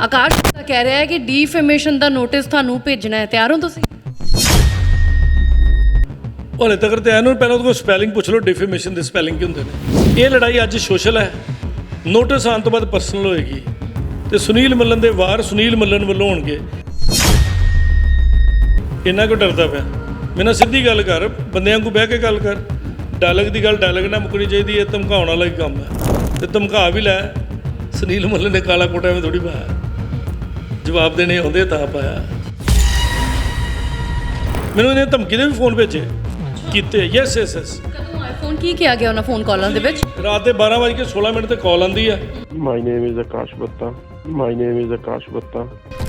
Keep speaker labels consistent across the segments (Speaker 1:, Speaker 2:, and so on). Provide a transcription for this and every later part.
Speaker 1: ਆਕਾਸ਼ ਤਾਂ ਕਹਿ ਰਿਹਾ ਹੈ ਕਿ ਡੀਫੇਮੇਸ਼ਨ ਦਾ ਨੋਟਿਸ ਤੁਹਾਨੂੰ ਭੇਜਣਾ ਹੈ। ਤਿਆਰ ਹੋ ਤੁਸੀਂ?
Speaker 2: ਹਲੇ ਤੱਕ ਤੇ ਇਹਨੂੰ ਪਹਿਲਾਂ ਉਹਦੇ ਕੋਲ ਸਪੈਲਿੰਗ ਪੁੱਛ ਲਓ ਡਿਫੇਮੇਸ਼ਨ ਦੇ ਸਪੈਲਿੰਗ ਕੀ ਹੁੰਦੇ ਨੇ। ਇਹ ਲੜਾਈ ਅੱਜ ਸੋਸ਼ਲ ਹੈ। ਨੋਟਿਸ ਆਉਣ ਤੋਂ ਬਾਅਦ ਪਰਸਨਲ ਹੋਏਗੀ। ਤੇ ਸੁਨੀਲ ਮੱਲਨ ਦੇ ਵਾਰ ਸੁਨੀਲ ਮੱਲਨ ਵੱਲੋਂ ਹੋਣਗੇ। ਇੰਨਾ ਕਿਉਂ ਡਰਦਾ ਪਿਆ। ਮੇਰੇ ਨਾਲ ਸਿੱਧੀ ਗੱਲ ਕਰ, ਬੰਦਿਆਂ ਨੂੰ ਬਹਿ ਕੇ ਗੱਲ ਕਰ। ਡਾਇਲੌਗ ਦੀ ਗੱਲ ਡਾਇਲੌਗ ਨਾ ਮੁੱਕਣੀ ਚਾਹੀਦੀ, ਇਹ ਧਮਕਾਉਣ ਵਾਲਾ ਹੀ ਕੰਮ ਹੈ। ਤੇ ਧਮਕਾ ਵੀ ਲੈ। ਸੁਨੀਲ ਮੱਲਨ ਨੇ ਕਾਲਾ ਕੋਟਾ ਵਿੱਚ ਥੋੜੀ ਪਾਇਆ। ਜਵਾਬ ਦੇਣੇ ਆਉਂਦੇ ਤਾਂ ਪਾਇਆ ਮੈਨੂੰ ਇਹਨੇ ਧਮਕੀ ਦੇ ਵੀ ਫੋਨ ਭੇਜੇ। ਕੀਤੇ। ਯੈਸ ਯੈਸ ਯੈਸ
Speaker 1: ਕਦੋਂ ਆਈਫੋਨ ਕੀ ਕਿਹਾ ਗਿਆ ਉਹਨਾਂ ਫੋਨ ਕਾਲਾਂ ਦੇ ਵਿੱਚ?
Speaker 2: ਰਾਤ ਦੇ 12:16 ਮਿੰਟ ਤੇ ਕਾਲ ਆਂਦੀ ਆ।
Speaker 3: My name is Akash Batta. My name is Akash Batta.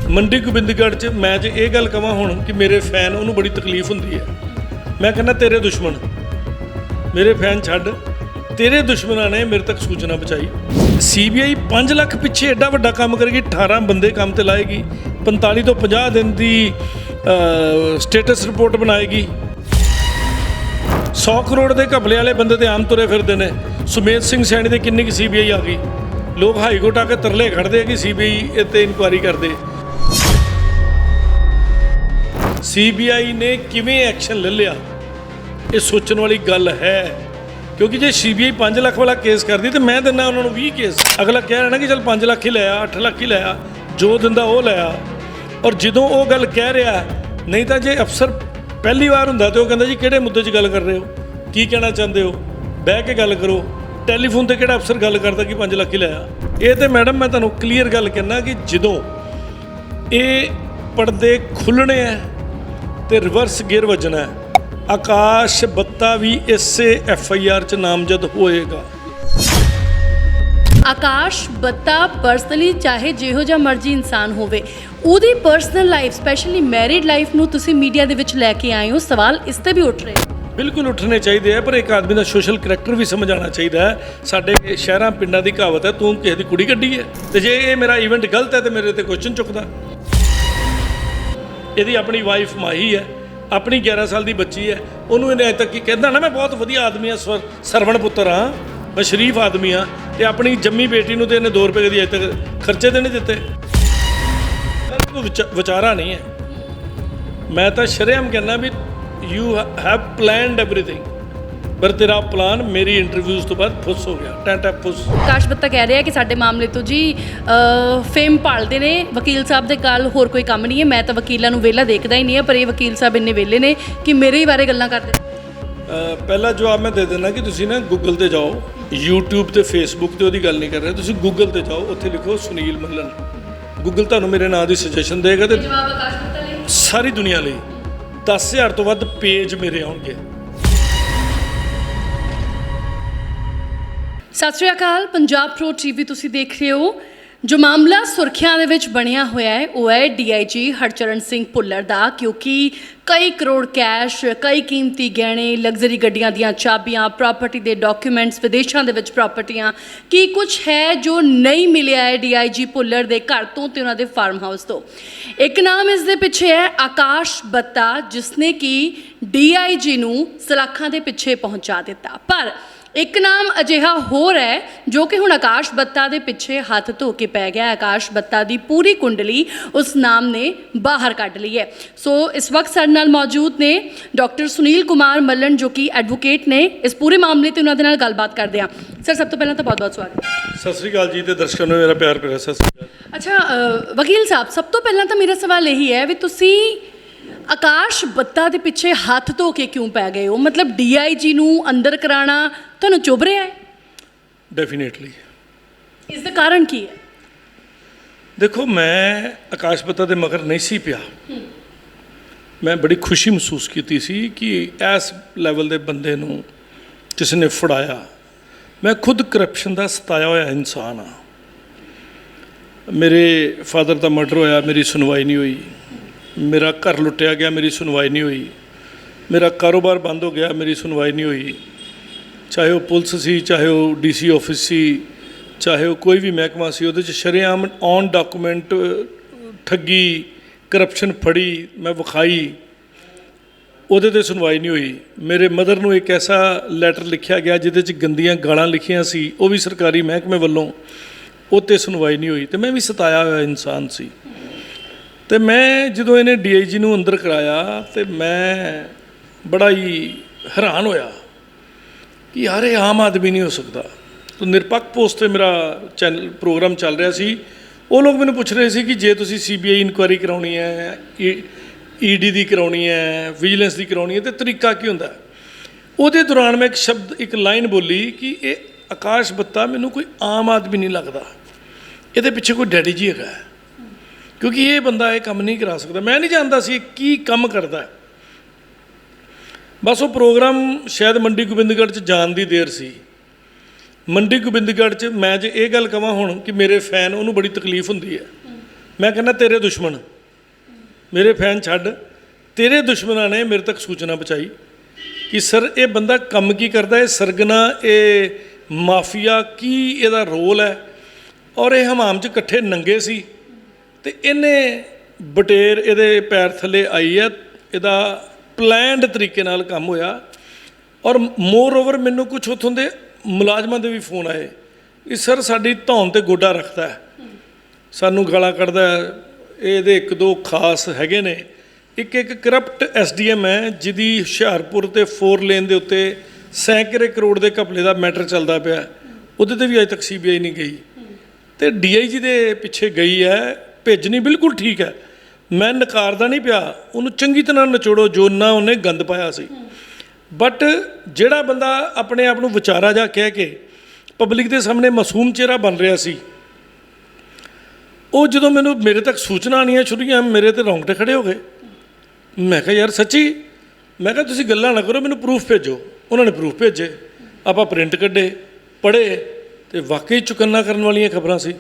Speaker 2: Mandi Gobindgarh 'ਚ ਮੈਂ ਜੇ ਇਹ ਗੱਲ ਕਵਾਂ ਹੁਣ ਕਿ ਮੇਰੇ ਫੈਨ ਉਹਨੂੰ ਬੜੀ ਤਕਲੀਫ ਹੁੰਦੀ ਹੈ ਮੈਂ ਕਹਿੰਦਾ ਤੇਰੇ ਦੁਸ਼ਮਣ ਮੇਰੇ ਫੈਨ ਛੱਡ। ਤੇਰੇ ਦੁਸ਼ਮਣਾਂ ਨੇ ਮੇਰੇ ਤੱਕ ਸੂਚਨਾ ਪਹੁੰਚਾਈ। ਸੀਬੀਆਈ 5 ਲੱਖ ਪਿੱਛੇ ਐਡਾ ਵੱਡਾ ਕੰਮ ਕਰੇਗੀ 18 ਬੰਦੇ ਕੰਮ ਤੇ ਲਾਏਗੀ 45 ਤੋਂ 50 ਦਿਨ ਦੀ ਸਟੇਟਸ ਰਿਪੋਰਟ ਬਣਾਏਗੀ। 100 ਕਰੋੜ ਦੇ ਘਪਲੇ ਵਾਲੇ ਬੰਦੇ ਤੇ ਆਮ ਤੁਰੇ ਫਿਰਦੇ ਨੇ। ਸੁਮੇਧ ਸਿੰਘ ਸੈਣੀ ਦੇ ਕਿੰਨੀ ਕੁ ਸੀਬੀਆਈ ਆ ਗਈ? ਲੋਕ ਹਾਈ ਕੋਰਟ ਆ ਕੇ ਤਰਲੇ ਖੜਦੇ ਆ ਕਿ ਸੀਬੀਆਈ 'ਤੇ ਇਨਕੁਆਇਰੀ ਕਰਦੇ। ਸੀਬੀਆਈ ਨੇ ਕਿਵੇਂ ਐਕਸ਼ਨ ਲੈ ਲਿਆ? ਇਹ ਸੋਚਣ ਵਾਲੀ ਗੱਲ ਹੈ। ਕਿਉਂਕਿ ਜੇ ਸੀਬੀਆਈ 5 ਲੱਖ ਵਾਲਾ ਕੇਸ ਕਰਦੀ ਤੇ ਮੈਂ ਦਿੰਦਾ ਉਹਨਾਂ ਨੂੰ 20 ਕੇਸ। ਅਗਲਾ ਕਹਿ ਰਿਹਾ ਨਾ ਕਿ ਚਲ 5 ਲੱਖ ਹੀ ਲਿਆ 8 ਲੱਖ ਹੀ ਲਿਆ ਜੋ ਦਿੰਦਾ ਉਹ ਲਿਆ ਔਰ ਜਦੋਂ ਉਹ ਗੱਲ ਕਹਿ ਰਿਹਾ, ਨਹੀਂ ਤਾਂ ਜੇ ਅਫਸਰ ਪਹਿਲੀ ਵਾਰ ਹੁੰਦਾ ਤੇ ਉਹ ਕਹਿੰਦਾ ਜੀ ਕਿਹੜੇ ਮੁੱਦੇ 'ਚ ਗੱਲ ਕਰ ਰਹੇ ਹੋ? ਕੀ ਕਹਿਣਾ ਚਾਹੁੰਦੇ ਹੋ? ਬਹਿ ਕੇ ਗੱਲ ਕਰੋ। ਟੈਲੀਫੋਨ ਤੇ ਕਿਹੜਾ ਅਫਸਰ ਗੱਲ ਕਰਦਾ ਕਿ 5 ਲੱਖ ਹੀ ਲਿਆ ਇਹ ਤੇ ਮੈਡਮ ਮੈਂ ਤੁਹਾਨੂੰ ਕਲੀਅਰ ਗੱਲ ਕਹਿਣਾ ਕਿ ਜਦੋਂ ਇਹ ਪਰਦੇ ਖੁੱਲਣੇ ਆ ਤੇ ਰਿਵਰਸ ਗੇਅਰ ਵੱਜਣਾ ਹੈ ਆਕਾਸ਼ ਬੱਤਾ ਵੀ ਇਸੇ ਐਫ ਆਈ ਆਰ ਚ ਨਾਮਜ਼ਦ ਹੋਏਗਾ।
Speaker 1: ਆਕਾਸ਼ ਬੱਤਾ ਪਰਸਨਲੀ ਚਾਹੇ ਜਿਹੋ ਜਿਹਾ ਮਰਜ਼ੀ ਇਨਸਾਨ ਹੋਵੇ ਉਹਦੀ personal life specially married life ਨੂੰ ਤੁਸੀਂ ਮੀਡੀਆ ਦੇ ਵਿੱਚ ਲੈ ਕੇ ਆਏ ਹੋ ਸਵਾਲ ਇਸ ਤੇ ਵੀ ਉੱਠ ਰਹੇ
Speaker 2: ਬਿਲਕੁਲ ਉੱਠਣੇ ਚਾਹੀਦੇ ਆ ਪਰ ਇੱਕ ਆਦਮੀ ਦਾ ਸੋਸ਼ਲ ਕਰੈਕਟਰ ਵੀ ਸਮਝ ਆਉਣਾ ਚਾਹੀਦਾ ਹੈ। ਸਾਡੇ ਸ਼ਹਿਰਾਂ ਪਿੰਡਾਂ ਦੀ ਕਹਾਵਤ ਹੈ ਤੂੰ ਕਿਸੇ ਦੀ ਕੁੜੀ ਕੱਢੀ ਹੈ? ਤੇ ਜੇ ਇਹ ਮੇਰਾ ਇਵੈਂਟ ਗਲਤ ਹੈ ਤੇ ਮੇਰੇ ਤੇ ਕੁਐਸਚਨ ਚੁੱਕਦਾ। ਇਹਦੀ ਆਪਣੀ ਵਾਈਫ ਮਾਹੀ ਹੈ। ਆਪਣੀ 11 ਸਾਲ ਦੀ ਬੱਚੀ ਹੈ, ਉਹਨੂੰ ਇਹਨੇ ਅਜੇ ਤੱਕ ਕੀ ਕਹਿੰਦਾ ਨਾ, ਮੈਂ ਬਹੁਤ ਵਧੀਆ ਆਦਮੀ ਆ ਸਰਵਣ ਪੁੱਤਰ ਆ ਮੈਂ ਸ਼ਰੀਫ ਆਦਮੀ ਆ ਤੇ ਆਪਣੀ ਜੰਮੀ ਬੇਟੀ ਨੂੰ ਤੇ ਇਹਨੇ 2 ਰੁਪਏ ਦੀ ਅਜੇ ਤੱਕ ਖਰਚੇ ਤੇ ਨਹੀਂ ਦਿੱਤੇ। ਕੋਈ ਵਿਚਾਰਾ ਨਹੀਂ ਹੈ। ਮੈਂ ਤਾਂ ਸ਼ਰੇਆਮ ਕਹਿੰਦਾ ਵੀ ਯੂ ਹੈਵ ਪਲਾਨਡ ਐਵਰੀਥਿੰਗ ਪਰ ਤੇਰਾ ਪਲਾਨ ਮੇਰੀ ਇੰਟਰਵਿਊਜ਼ ਤੋਂ ਬਾਅਦ ਫੁੱਸ ਹੋ ਗਿਆ। ਟੈਂ ਟੈਂ ਫੁੱਸ
Speaker 1: ਆਕਾਸ਼ ਬੱਤਾ ਕਹਿ ਰਿਹਾ ਕਿ ਸਾਡੇ ਮਾਮਲੇ ਤੋਂ ਜੀ ਫੇਮ ਭਾਲਦੇ ਨੇ। ਵਕੀਲ ਸਾਹਿਬ ਦੇ ਕੱਲ ਹੋਰ ਕੋਈ ਕੰਮ ਨਹੀਂ ਹੈ। ਮੈਂ ਤਾਂ ਵਕੀਲਾਂ ਨੂੰ ਵਿਹਲਾ ਦੇਖਦਾ ਹੀ ਨਹੀਂ ਹੈ ਪਰ ਇਹ ਵਕੀਲ ਸਾਹਿਬ ਇੰਨੇ ਵਿਹਲੇ ਨੇ ਕਿ ਮੇਰੇ ਹੀ ਬਾਰੇ ਗੱਲਾਂ ਕਰਦੇ
Speaker 2: ਪਹਿਲਾ ਜਵਾਬ ਮੈਂ ਦੇ ਦਿੰਦਾ ਕਿ ਤੁਸੀਂ ਨਾ ਗੂਗਲ ਤੇ ਜਾਓ। YouTube ਤੇ Facebook ਤੇ ਉਹਦੀ ਗੱਲ ਨਹੀਂ ਕਰ ਰਹੇ। ਤੁਸੀਂ ਗੂਗਲ ਤੇ ਜਾਓ। ਉੱਥੇ ਲਿਖੋ ਸੁਨੀਲ ਮੱਲਨ ਗੂਗਲ ਤੁਹਾਨੂੰ ਮੇਰੇ ਨਾਂ ਦੀ ਸੁਜੈਸ਼ਨ ਦੇਗਾ ਤੇ ਸਾਰੀ ਦੁਨੀਆ ਲਈ। 10000 ਤੋਂ ਵੱਧ ਪੇਜ ਮੇਰੇ ਆਉਣਗੇ।
Speaker 1: ਸਤਿ ਸ਼੍ਰੀ ਅਕਾਲ, ਪੰਜਾਬ ਪ੍ਰੋ ਟੀਵੀ ਤੁਸੀਂ ਦੇਖ ਰਹੇ ਹੋ। ਜੋ ਮਾਮਲਾ ਸੁਰਖੀਆਂ ਦੇ ਵਿੱਚ ਬਣਿਆ ਹੋਇਆ ਹੈ, ਉਹ ਹੈ ਡੀਆਈਜੀ ਹਰਚਰਨ ਸਿੰਘ ਭੁੱਲਰ ਦਾ, ਕਿਉਂਕਿ ਕਈ ਕਰੋੜ ਕੈਸ਼, ਕਈ ਕੀਮਤੀ ਗਹਿਣੇ, ਲਗਜ਼ਰੀ ਗੱਡੀਆਂ ਦੀਆਂ ਚਾਬੀਆਂ, ਪ੍ਰਾਪਰਟੀ ਦੇ ਡਾਕੂਮੈਂਟਸ, ਵਿਦੇਸ਼ਾਂ ਦੇ ਵਿੱਚ ਪ੍ਰਾਪਰਟੀਆਂ, ਕੀ ਕੁਝ ਹੈ ਜੋ ਨਹੀਂ ਮਿਲਿਆ ਹੈ ਡੀਆਈਜੀ ਭੁੱਲਰ ਦੇ ਘਰ ਤੋਂ ਤੇ ਉਹਨਾਂ ਦੇ ਫਾਰਮ ਹਾਊਸ ਤੋਂ? ਇੱਕ ਨਾਮ ਇਸ ਦੇ ਪਿੱਛੇ ਹੈ, ਆਕਾਸ਼ ਬੱਤਾ, ਜਿਸਨੇ ਕਿ ਡੀਆਈਜੀ ਨੂੰ ਸਲਾਖਾਂ ਦੇ ਪਿੱਛੇ ਪਹੁੰਚਾ ਦਿੱਤਾ। ਪਰ ਇੱਕ ਨਾਮ ਅਜਿਹਾ ਹੋਰ ਹੈ ਜੋ ਕਿ ਹੁਣ ਆਕਾਸ਼ ਬੱਤਾ ਦੇ ਪਿੱਛੇ ਹੱਥ ਧੋ ਕੇ ਪੈ ਗਿਆ। ਆਕਾਸ਼ ਬੱਤਾ ਦੀ ਪੂਰੀ ਕੁੰਡਲੀ ਉਸ ਨਾਮ ਨੇ ਬਾਹਰ ਕੱਢ ਲਈ ਹੈ। ਸੋ ਇਸ ਵਕਤ ਸਾਡੇ ਨਾਲ ਮੌਜੂਦ ਨੇ ਡਾਕਟਰ ਸੁਨੀਲ ਕੁਮਾਰ ਮੱਲਣ ਜੋ ਕਿ ਐਡਵੋਕੇਟ ਨੇ। ਇਸ ਪੂਰੇ ਮਾਮਲੇ ਤੇ ਉਹਨਾਂ ਦੇ ਨਾਲ ਗੱਲਬਾਤ ਕਰਦੇ ਹਾਂ। ਸਰ ਸਭ ਤੋਂ ਪਹਿਲਾਂ ਤਾਂ ਬਹੁਤ-ਬਹੁਤ ਸਵਾਗਤ
Speaker 2: ਸਤਿ ਸ੍ਰੀ ਅਕਾਲ ਜੀ ਤੇ ਦਰਸ਼ਕਾਂ ਨੂੰ ਮੇਰਾ ਪਿਆਰ ਭਰਿਆ ਸਤਿ ਸ੍ਰੀ ਅਕਾਲ।
Speaker 1: ਅੱਛਾ ਵਕੀਲ ਸਾਹਿਬ ਸਭ ਤੋਂ ਪਹਿਲਾਂ ਤਾਂ ਮੇਰਾ ਸਵਾਲ ਇਹੀ ਹੈ ਵੀ ਤੁਸੀਂ ਆਕਾਸ਼ ਬੱਤਾ ਦੇ ਪਿੱਛੇ ਹੱਥ ਧੋ ਕੇ ਕਿਉਂ ਪੈ ਗਏ? ਹੋ ਮਤਲਬ ਡੀਆਈਜੀ ਨੂੰ ਅੰਦਰ ਕਰਾਉਣਾ ਤੁਹਾਨੂੰ ਚੁੱਭ ਰਿਹਾ ਹੈ?
Speaker 2: ਡੈਫੀਨੇਟਲੀ
Speaker 1: ਇਸ ਦਾ ਕਾਰਨ ਕੀ ਹੈ?
Speaker 2: ਦੇਖੋ ਮੈਂ ਆਕਾਸ਼ ਬੱਤਾ ਦੇ ਮਗਰ ਨਹੀਂ ਸੀ ਪਿਆ। ਮੈਂ ਬੜੀ ਖੁਸ਼ੀ ਮਹਿਸੂਸ ਕੀਤੀ ਸੀ ਕਿ ਇਸ ਲੈਵਲ ਦੇ ਬੰਦੇ ਨੂੰ ਜਿਸ ਨੇ ਫੜਾਇਆ ਮੈਂ ਖੁਦ ਕਰਪਸ਼ਨ ਦਾ ਸਤਾਇਆ ਹੋਇਆ ਇਨਸਾਨ ਆ ਮੇਰੇ ਫਾਦਰ ਦਾ ਮਰਡਰ ਹੋਇਆ ਮੇਰੀ ਸੁਣਵਾਈ ਨਹੀਂ ਹੋਈ। ਮੇਰਾ ਘਰ ਲੁੱਟਿਆ ਗਿਆ, ਮੇਰੀ ਸੁਣਵਾਈ ਨਹੀਂ ਹੋਈ। ਮੇਰਾ ਕਾਰੋਬਾਰ ਬੰਦ ਹੋ ਗਿਆ, ਮੇਰੀ ਸੁਣਵਾਈ ਨਹੀਂ ਹੋਈ। ਚਾਹੇ ਉਹ ਪੁਲਿਸ ਸੀ, ਚਾਹੇ ਉਹ ਡੀਸੀ ਆਫਿਸ ਸੀ, ਚਾਹੇ ਉਹ ਕੋਈ ਵੀ ਮਹਿਕਮਾ ਸੀ, ਉਹਦੇ ਚ ਸ਼ਰੇਆਮ ਔਨ ਡਾਕੂਮੈਂਟ ਠੱਗੀ ਕਰਪਸ਼ਨ ਫੜੀ, ਮੈਂ ਵਿਖਾਈ। ਉਹਦੇ ਤੇ ਸੁਣਵਾਈ ਨਹੀਂ ਹੋਈ। ਮੇਰੇ ਮਦਰ ਨੂੰ ਇੱਕ ਐਸਾ ਲੈਟਰ ਲਿਖਿਆ ਗਿਆ ਜਿਹਦੇ ਚ ਗੰਦੀਆਂ ਗਾਲਾਂ ਲਿਖੀਆਂ ਸੀ, ਉਹ ਵੀ ਸਰਕਾਰੀ ਮਹਿਕਮੇ ਵੱਲੋਂ। ਉਹ 'ਤੇ ਸੁਣਵਾਈ ਨਹੀਂ ਹੋਈ ਤੇ ਮੈਂ ਵੀ ਸਤਾਇਆ ਹੋਇਆ ਇਨਸਾਨ ਸੀ। ਤੇ ਮੈਂ ਜਦੋਂ ਇਹਨੇ ਡੀਆਈਜੀ ਨੂੰ ਅੰਦਰ ਕਰਾਇਆ ਤੇ ਮੈਂ ਬੜਾ ਹੀ ਹੈਰਾਨ ਹੋਇਆ ਕਿ ਯਾਰ ਇਹ ਆਮ ਆਦਮੀ ਨਹੀਂ ਹੋ ਸਕਦਾ। ਤਾਂ ਨਿਰਪੱਖ ਪੋਸਟ ਤੇ ਮੇਰਾ ਚੈਨਲ ਪ੍ਰੋਗਰਾਮ ਚੱਲ ਰਿਹਾ ਸੀ, ਉਹ ਲੋਕ ਮੈਨੂੰ ਪੁੱਛ ਰਹੇ ਸੀ ਕਿ ਜੇ ਤੁਸੀਂ ਸੀਬੀਆਈ ਇਨਕੁਆਇਰੀ ਕਰਾਉਣੀ ਹੈ ਈਡੀ ਦੀ ਕਰਾਉਣੀ ਹੈ, ਵਿਜੀਲੈਂਸ ਦੀ ਕਰਾਉਣੀ ਹੈ, ਤੇ ਤਰੀਕਾ ਕੀ ਹੁੰਦਾ? ਉਹਦੇ ਦੌਰਾਨ ਮੈਂ ਇੱਕ ਸ਼ਬਦ, ਇੱਕ ਲਾਈਨ ਬੋਲੀ ਕਿ ਇਹ ਆਕਾਸ਼ ਬੱਤਾ ਮੈਨੂੰ ਕੋਈ ਆਮ ਆਦਮੀ ਨਹੀਂ ਲੱਗਦਾ। ਇਹਦੇ ਪਿੱਛੇ ਕੋਈ ਡੈਡੀ ਜੀ ਹੈਗਾ। ਕਿਉਂਕਿ ਇਹ ਬੰਦਾ ਇਹ ਕੰਮ ਨਹੀਂ ਕਰਾ ਸਕਦਾ। ਮੈਂ ਨਹੀਂ ਜਾਣਦਾ ਸੀ ਇਹ ਕੀ ਕੰਮ ਕਰਦਾ ਬਸ ਉਹ ਪ੍ਰੋਗਰਾਮ ਸ਼ਾਇਦ ਮੰਡੀ ਗੋਬਿੰਦਗੜ੍ਹ ਚ ਜਾਣ ਦੀ ਦੇਰ ਸੀ। ਮੰਡੀ ਗੋਬਿੰਦਗੜ੍ਹ ਚ ਮੈਂ ਜੇ ਇਹ ਗੱਲ ਕਵਾਂ ਹੁਣ ਕਿ ਮੇਰੇ ਫੈਨ ਉਹਨੂੰ ਬੜੀ ਤਕਲੀਫ ਹੁੰਦੀ ਹੈ। ਮੈਂ ਕਹਿੰਦਾ, ਤੇਰੇ ਦੁਸ਼ਮਣ, ਮੇਰੇ ਫੈਨ ਛੱਡ। ਤੇਰੇ ਦੁਸ਼ਮਣਾਂ ਨੇ ਮੇਰੇ ਤੱਕ ਸੂਚਨਾ ਪਹੁੰਚਾਈ ਕਿ ਸਰ, ਇਹ ਬੰਦਾ ਕੰਮ ਕੀ ਕਰਦਾ ਹੈ? ਸਰਗਨਾ, ਇਹ ਮਾਫੀਆ ਕੀ ਇਹਦਾ ਰੋਲ ਹੈ? ਔਰ ਇਹ ਹਮਾਮ 'ਚ ਇਕੱਠੇ ਨੰਗੇ ਸੀ। ਤੇ ਇਹਨੇ ਬਟੇਰ ਇਹਦੇ ਪੈਰ ਥੱਲੇ ਆਈ ਹੈ ਇਹਦਾ ਪਲੈਨਡ ਤਰੀਕੇ ਨਾਲ ਕੰਮ ਹੋਇਆ। ਔਰ ਮੋਰ ਓਵਰ ਮੈਨੂੰ ਕੁਝ ਉੱਥੋਂ ਦੇ ਮੁਲਾਜ਼ਮਾਂ ਦੇ ਵੀ ਫੋਨ ਆਏ ਕਿ ਸਰ, ਸਾਡੀ ਧੌਣ ਤੇ ਗੋਡਾ ਰੱਖਦਾ ਹੈ। ਸਾਨੂੰ ਗਾਲਾਂ ਕੱਢਦਾ ਹੈ। ਇਹਦੇ ਇੱਕ ਦੋ ਖਾਸ ਹੈਗੇ ਨੇ। ਇੱਕ ਇੱਕ ਕਰਪਟ ਐਸਡੀਐਮ ਹੈ, ਜਿਹਦੀ ਹੁਸ਼ਿਆਰਪੁਰ ਤੇ 4 ਲੇਨ ਦੇ ਉੱਤੇ ਸੈਂਕੜੇ ਕਰੋੜ ਦੇ ਘਪਲੇ ਦਾ ਮੈਟਰ ਚੱਲਦਾ ਪਿਆ। ਉਹਦੇ ਤੇ ਵੀ ਅਜੇ ਤੱਕ ਸੀਬੀਆਈ ਨਹੀਂ ਗਈ। ਤੇ ਡੀਆਈਜੀ ਦੇ ਪਿੱਛੇ ਗਈ ਹੈ। ਭੇਜਣੀ ਬਿਲਕੁਲ ਠੀਕ ਹੈ। ਮੈਂ ਨਕਾਰਦਾ ਨਹੀਂ ਪਿਆ, ਉਹਨੂੰ ਚੰਗੀ ਤਰ੍ਹਾਂ ਨਿਚੋੜੋ, ਜੋ ਨਾ ਉਹਨੇ ਗੰਦ ਪਾਇਆ ਸੀ। ਬਟ ਜਿਹੜਾ ਬੰਦਾ ਆਪਣੇ ਆਪ ਨੂੰ ਵਿਚਾਰਾ ਜਾ ਕਹਿ ਕੇ ਪਬਲਿਕ ਦੇ ਸਾਹਮਣੇ ਮਾਸੂਮ ਚਿਹਰਾ ਬਣ ਰਿਹਾ ਸੀ, ਉਹ ਜਦੋਂ ਮੈਨੂੰ ਮੇਰੇ ਤੱਕ ਸੂਚਨਾ ਆਉਣੀਆਂ ਸ਼ੁਰੂ ਮੇਰੇ ਤੇ ਰੌਂਗਟੇ ਖੜੇ ਹੋ ਗਏ। ਮੈਂ ਕਿਹਾ, ਯਾਰ ਸੱਚੀ? ਮੈਂ ਕਿਹਾ, ਤੁਸੀਂ ਗੱਲਾਂ ਨਾ ਕਰੋ, ਮੈਨੂੰ ਪ੍ਰੂਫ ਭੇਜੋ। ਉਹਨਾਂ ਨੇ ਪ੍ਰੂਫ ਭੇਜੇ। ਆਪਾਂ ਪ੍ਰਿੰਟ ਕੱਢੇ, ਪੜ੍ਹੇ ਤੇ ਵਾਕਈ ਚੁਕੰਨਾ ਕਰਨ ਵਾਲੀਆਂ ਖਬਰਾਂ ਸੀ।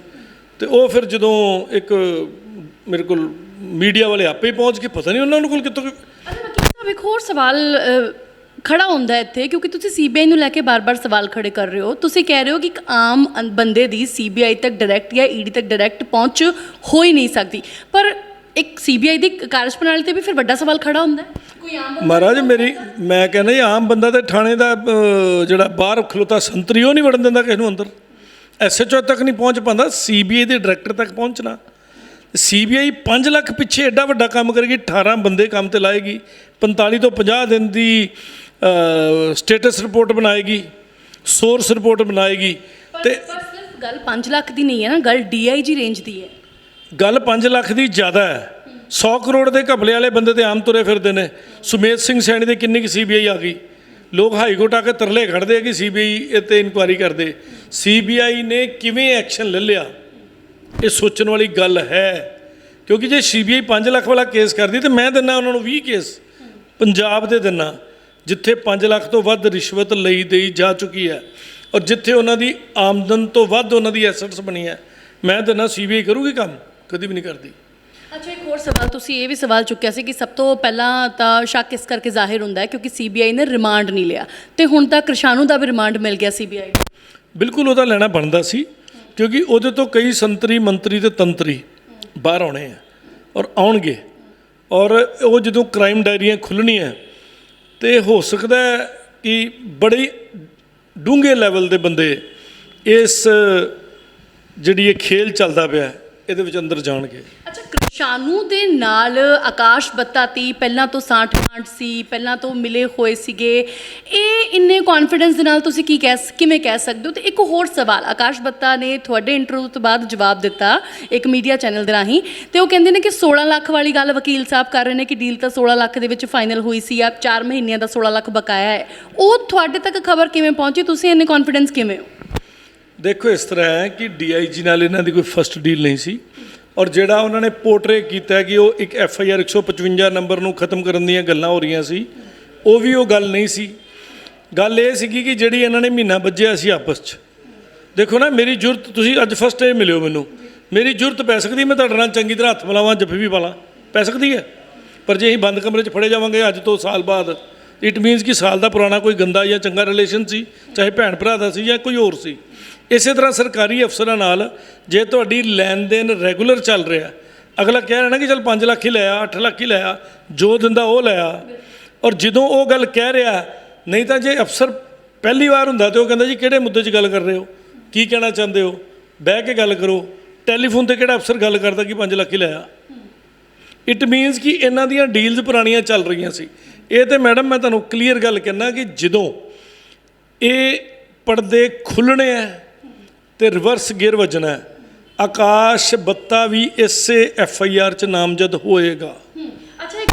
Speaker 2: ਤੇ ਉਹ ਫਿਰ ਜਦੋਂ ਇੱਕ ਮੇਰੇ ਕੋਲ ਮੀਡੀਆ ਵਾਲੇ ਆਪੇ ਹੀ ਪਹੁੰਚ ਕੇ ਪਤਾ ਨਹੀਂ ਉਹਨਾਂ ਨੂੰ ਕੋਲ ਕਿੱਥੋਂ
Speaker 1: ਸਾਹਿਬ ਇੱਕ ਹੋਰ ਸਵਾਲ ਖੜਾ ਹੁੰਦਾ ਇੱਥੇ ਕਿਉਂਕਿ ਤੁਸੀਂ ਸੀਬੀਆਈ ਨੂੰ ਲੈ ਕੇ ਬਾਰ-ਬਾਰ ਸਵਾਲ ਖੜੇ ਕਰ ਰਹੇ ਹੋ। ਤੁਸੀਂ ਕਹਿ ਰਹੇ ਹੋ ਕਿ ਇੱਕ ਆਮ ਬੰਦੇ ਦੀ ਸੀਬੀਆਈ ਤੱਕ ਡਾਇਰੈਕਟ ਜਾਂ ਈਡੀ ਤੱਕ ਡਾਇਰੈਕਟ ਪਹੁੰਚ ਹੋ ਹੀ ਨਹੀਂ ਸਕਦੀ। ਪਰ ਇੱਕ ਸੀਬੀਆਈ ਦੀ ਕਾਰਜਪ੍ਰਣਾਲੀ ਤੇ ਵੀ ਫਿਰ ਵੱਡਾ ਸਵਾਲ ਖੜਾ ਹੁੰਦਾ ਕੋਈ ਆਮ
Speaker 2: ਮਹਾਰਾਜ ਮੇਰੀ ਮੈਂ ਕਹਿੰਦਾ ਜੀ ਆਮ ਬੰਦਾ ਤੇ ਥਾਣੇ ਦਾ ਜਿਹੜਾ ਬਾਹਰ ਖਲੋਤਾ ਸੰਤਰੀ ਉਹ ਨਹੀਂ ਵੜਨ ਦਿੰਦਾ ਕਿਸੇ ਨੂੰ ਅੰਦਰ। ਐਸਐਚਓ ਤੱਕ ਨਹੀਂ ਪਹੁੰਚ ਪਾਉਂਦਾ ਸੀਬੀਆਈ ਦੇ ਡਾਇਰੈਕਟਰ ਤੱਕ ਪਹੁੰਚਣਾ। ਸੀਬੀਆਈ 5 ਲੱਖ ਪਿੱਛੇ ਐਡਾ ਵੱਡਾ ਕੰਮ ਕਰੇਗੀ 18 ਬੰਦੇ ਕੰਮ ਤੇ ਲਾਏਗੀ 45 ਤੋਂ 50 ਦਿਨ ਦੀ ਸਟੇਟਸ ਰਿਪੋਰਟ ਬਣਾਏਗੀ ਸੋਰਸ ਰਿਪੋਰਟ ਬਣਾਏਗੀ ਤੇ
Speaker 1: ਸਿਰਫ ਗੱਲ 5 ਲੱਖ ਦੀ ਨਹੀਂ ਹੈ ਨਾ ਗੱਲ ਡੀਆਈਜੀ ਰੇਂਜ ਦੀ ਹੈ।
Speaker 2: ਗੱਲ 5 ਲੱਖ ਦੀ ਜ਼ਿਆਦਾ ਹੈ। 100 ਕਰੋੜ ਦੇ ਘਪਲੇ ਵਾਲੇ ਬੰਦੇ ਤੇ ਆਮ ਤੁਰੇ ਫਿਰਦੇ ਨੇ। ਸੁਮੇਧ ਸਿੰਘ ਸੈਣੀ ਦੇ ਕਿੰਨੀ ਕੁ ਸੀਬੀਆਈ ਆ ਗਈ? ਲੋਕ ਹਾਈ ਕੋਰਟ ਆ ਕੇ ਤਰਲੇ ਖੜਦੇ ਆ ਕਿ ਸੀਬੀਆਈ ਇਹ ਤੇ ਇਨਕੁਆਇਰੀ ਕਰਦੇ। ਸੀਬੀਆਈ ਨੇ ਕਿਵੇਂ ਐਕਸ਼ਨ ਲੈ ਲਿਆ? ਇਹ ਸੋਚਣ ਵਾਲੀ ਗੱਲ ਹੈ। ਕਿਉਂਕਿ ਜੇ ਸੀਬੀਆਈ 5 ਲੱਖ ਵਾਲਾ ਕੇਸ ਕਰਦੀ ਤੇ ਮੈਂ ਦਿੰਨਾ ਉਹਨਾਂ ਨੂੰ 20 ਕੇਸ। ਪੰਜਾਬ ਦੇ ਦਿੰਨਾ, ਜਿੱਥੇ 5 ਲੱਖ ਤੋਂ ਵੱਧ ਰਿਸ਼ਵਤ ਲਈ ਦੇਈ ਜਾ ਚੁੱਕੀ ਹੈ ਔਰ ਜਿੱਥੇ ਉਹਨਾਂ ਦੀ ਆਮਦਨ ਤੋਂ ਵੱਧ ਉਹਨਾਂ ਦੀ ਐਸੈਟਸ ਬਣੀ ਹੈ। ਮੈਂ ਦਿੰਨਾ, ਸੀਬੀਆਈ ਕਰੂਗੀ ਕੰਮ? ਕਦੀ ਵੀ ਨਹੀਂ ਕਰਦੀ।
Speaker 1: ਹੋਰ ਸਵਾਲ ਤੁਸੀਂ ਇਹ ਵੀ ਸਵਾਲ ਚੁੱਕਿਆ ਸੀ ਕਿ ਸਭ ਤੋਂ ਪਹਿਲਾਂ ਤਾਂ ਸ਼ੱਕ ਇਸ ਕਰਕੇ ਜ਼ਾਹਿਰ ਹੁੰਦਾ ਹੈ ਕਿਉਂਕਿ ਸੀਬੀਆਈ ਨੇ ਰਿਮਾਂਡ ਨਹੀਂ ਲਿਆ। ਤੇ ਹੁਣ ਤਾਂ ਕ੍ਰਿਸ਼ਾਨੂ ਦਾ ਵੀ ਰਿਮਾਂਡ ਮਿਲ ਗਿਆ ਸੀਬੀਆਈ ਨੂੰ।
Speaker 2: ਬਿਲਕੁਲ ਉਹਦਾ ਲੈਣਾ ਬਣਦਾ ਸੀ ਕਿਉਂਕਿ ਉਹਦੇ ਤੋਂ ਕਈ ਸੰਤਰੀ ਮੰਤਰੀ ਤੇ ਤੰਤਰੀ ਬਾਹਰ ਆਉਣੇ ਆ ਔਰ ਆਉਣਗੇ। ਔਰ ਉਹ ਜਦੋਂ ਕ੍ਰਾਈਮ ਡਾਇਰੀਆਂ ਖੁੱਲਣੀਆਂ ਤੇ ਹੋ ਸਕਦਾ ਕਿ ਬੜੇ ਡੂੰਘੇ ਲੈਵਲ ਦੇ ਬੰਦੇ ਇਸ ਜਿਹੜੀ ਇਹ ਖੇਲ ਚੱਲਦਾ ਪਿਆ ਹੈ, ਇਹਦੇ ਵਿੱਚ ਅੰਦਰ ਜਾਣਗੇ।
Speaker 1: ਅੱਛਾ ਕ੍ਰਿਸ਼ਾਨੂ ਦੇ ਨਾਲ ਆਕਾਸ਼ ਬੱਤਾ ਤੀ, ਪਹਿਲਾਂ ਤੋਂ ਸਾਂਠ ਗਾਂਠ ਸੀ, ਪਹਿਲਾਂ ਤੋਂ ਮਿਲੇ ਹੋਏ ਸੀਗੇ। ਇਹ ਇੰਨੇ ਕੌਨਫੀਡੈਂਸ ਦੇ ਨਾਲ ਤੁਸੀਂ ਕੀ ਕਹਿ ਸ- ਕਿਵੇਂ ਕਹਿ ਸਕਦੇ ਹੋ? ਤੇ ਇੱਕ ਹੋਰ ਸਵਾਲ, ਆਕਾਸ਼ ਬੱਤਾ ਨੇ ਤੁਹਾਡੇ ਇੰਟਰਵਿਊ ਤੋਂ ਬਾਅਦ ਜਵਾਬ ਦਿੱਤਾ ਇੱਕ ਮੀਡੀਆ ਚੈਨਲ ਦੇ ਰਾਹੀਂ। ਤੇ ਉਹ ਕਹਿੰਦੇ ਨੇ ਕਿ 16 ਲੱਖ ਵਾਲੀ ਗੱਲ ਵਕੀਲ ਸਾਹਿਬ ਕਰ ਰਹੇ ਨੇ ਕਿ ਡੀਲ ਤਾਂ 16 ਲੱਖ ਦੇ ਵਿੱਚ ਫਾਈਨਲ ਹੋਈ ਸੀ ਆ 4 ਮਹੀਨਿਆਂ ਦਾ 16 ਲੱਖ ਬਕਾਇਆ ਹੈ। ਉਹ ਤੁਹਾਡੇ ਤੱਕ ਖਬਰ ਕਿਵੇਂ ਪਹੁੰਚੀ? ਤੁਸੀਂ ਇੰਨੇ ਕੌਨਫੀਡੈਂਸ ਕਿਵੇਂ ਹੋ?
Speaker 2: ਦੇਖੋ, ਇਸ ਤਰ੍ਹਾਂ ਹੈ ਕਿ ਡੀਆਈਜੀ ਨਾਲ ਇਹਨਾਂ ਦੀ ਕੋਈ ਫਸਟ ਡੀਲ ਨਹੀਂ ਸੀ ਔਰ ਜਿਹੜਾ ਉਹਨਾਂ ਨੇ ਪੋਰਟਰੇ ਕੀਤਾ ਕਿ ਉਹ ਇੱਕ ਐਫ ਆਈ ਆਰ 155 ਨੰਬਰ ਨੂੰ ਖਤਮ ਕਰਨ ਦੀਆਂ ਗੱਲਾਂ ਹੋ ਰਹੀਆਂ ਸੀ, ਉਹ ਵੀ ਉਹ ਗੱਲ ਨਹੀਂ ਸੀ। ਗੱਲ ਇਹ ਸੀਗੀ ਕਿ ਜਿਹੜੀ ਇਹਨਾਂ ਨੇ ਮਹੀਨਾ ਵੱਜਿਆ ਸੀ ਆਪਸ 'ਚ। ਦੇਖੋ ਨਾ, ਮੇਰੀ ਜੁਰਤ ਤੁਸੀਂ ਅੱਜ ਫਸਟ ਟਾਈਮ ਮਿਲਿਓ ਮੈਨੂੰ। ਮੇਰੀ ਜੁਰਤ ਪੈ ਸਕਦੀ, ਮੈਂ ਤੁਹਾਡੇ ਨਾਲ ਚੰਗੀ ਤਰ੍ਹਾਂ ਹੱਥ ਮਿਲਾਵਾਂ, ਜੱਫੀ ਵੀ ਪਾਲਾਂ ਪੈ ਸਕਦੀ ਹੈ। ਪਰ ਜੇ ਅਸੀਂ ਬੰਦ ਕਮਰੇ 'ਚ ਫੜੇ ਜਾਵਾਂਗੇ ਅੱਜ ਤੋਂ ਸਾਲ ਬਾਅਦ ਇਟ ਮੀਨਸ ਕਿ ਸਾਲ ਦਾ ਪੁਰਾਣਾ ਕੋਈ ਗੰਦਾ ਜਾਂ ਚੰਗਾ ਰਿਲੇਸ਼ਨ ਸੀ, ਚਾਹੇ ਭੈਣ ਭਰਾ ਦਾ ਸੀ ਜਾਂ ਕੋਈ ਹੋਰ ਸੀ। ਇਸੇ ਤਰ੍ਹਾਂ ਸਰਕਾਰੀ ਅਫਸਰਾਂ ਨਾਲ ਜੇ ਤੁਹਾਡੀ ਲੈਣ ਦੇਣ ਰੈਗੂਲਰ ਚੱਲ ਰਿਹਾ, ਅਗਲਾ ਕਹਿ ਰਿਹਾ ਨਾ ਕਿ ਚਲ 5 ਲੱਖ ਹੀ ਲਿਆ 8 ਲੱਖ ਹੀ ਲਿਆ ਜੋ ਦਿੰਦਾ ਉਹ ਲਿਆ ਔਰ ਜਦੋਂ ਉਹ ਗੱਲ ਕਹਿ ਰਿਹਾ, ਨਹੀਂ ਤਾਂ ਜੇ ਅਫਸਰ ਪਹਿਲੀ ਵਾਰ ਹੁੰਦਾ ਤੇ ਉਹ ਕਹਿੰਦਾ ਜੀ ਕਿਹੜੇ ਮੁੱਦੇ 'ਚ ਗੱਲ ਕਰ ਰਹੇ ਹੋ? ਕੀ ਕਹਿਣਾ ਚਾਹੁੰਦੇ ਹੋ? ਬਹਿ ਕੇ ਗੱਲ ਕਰੋ। ਟੈਲੀਫੋਨ ਤੇ ਕਿਹੜਾ ਅਫਸਰ ਗੱਲ ਕਰਦਾ ਕਿ 5 ਲੱਖ ਹੀ ਲਿਆ ਇਟ ਮੀਨਸ ਕਿ ਇਹਨਾਂ ਦੀਆਂ ਡੀਲਸ ਪੁਰਾਣੀਆਂ ਚੱਲ ਰਹੀਆਂ ਸੀ। ਇਹ ਤੇ ਮੈਡਮ ਮੈਂ ਤੁਹਾਨੂੰ ਕਲੀਅਰ ਗੱਲ ਕਹਿਣਾ ਕਿ ਜਦੋਂ ਇਹ ਪਰਦੇ ਖੁੱਲਣੇ ਆ ਤੇ ਰਿਵਰਸ ਗੇਅਰ ਵੱਜਣਾ ਆਕਾਸ਼ ਬੱਤਾ ਵੀ ਇਸੇ ਐਫ ਆਈ ਆਰ ਚ ਨਾਮਜ਼ਦ ਹੋਏਗਾ।
Speaker 1: ਅੱਛਾ ਇੱਕ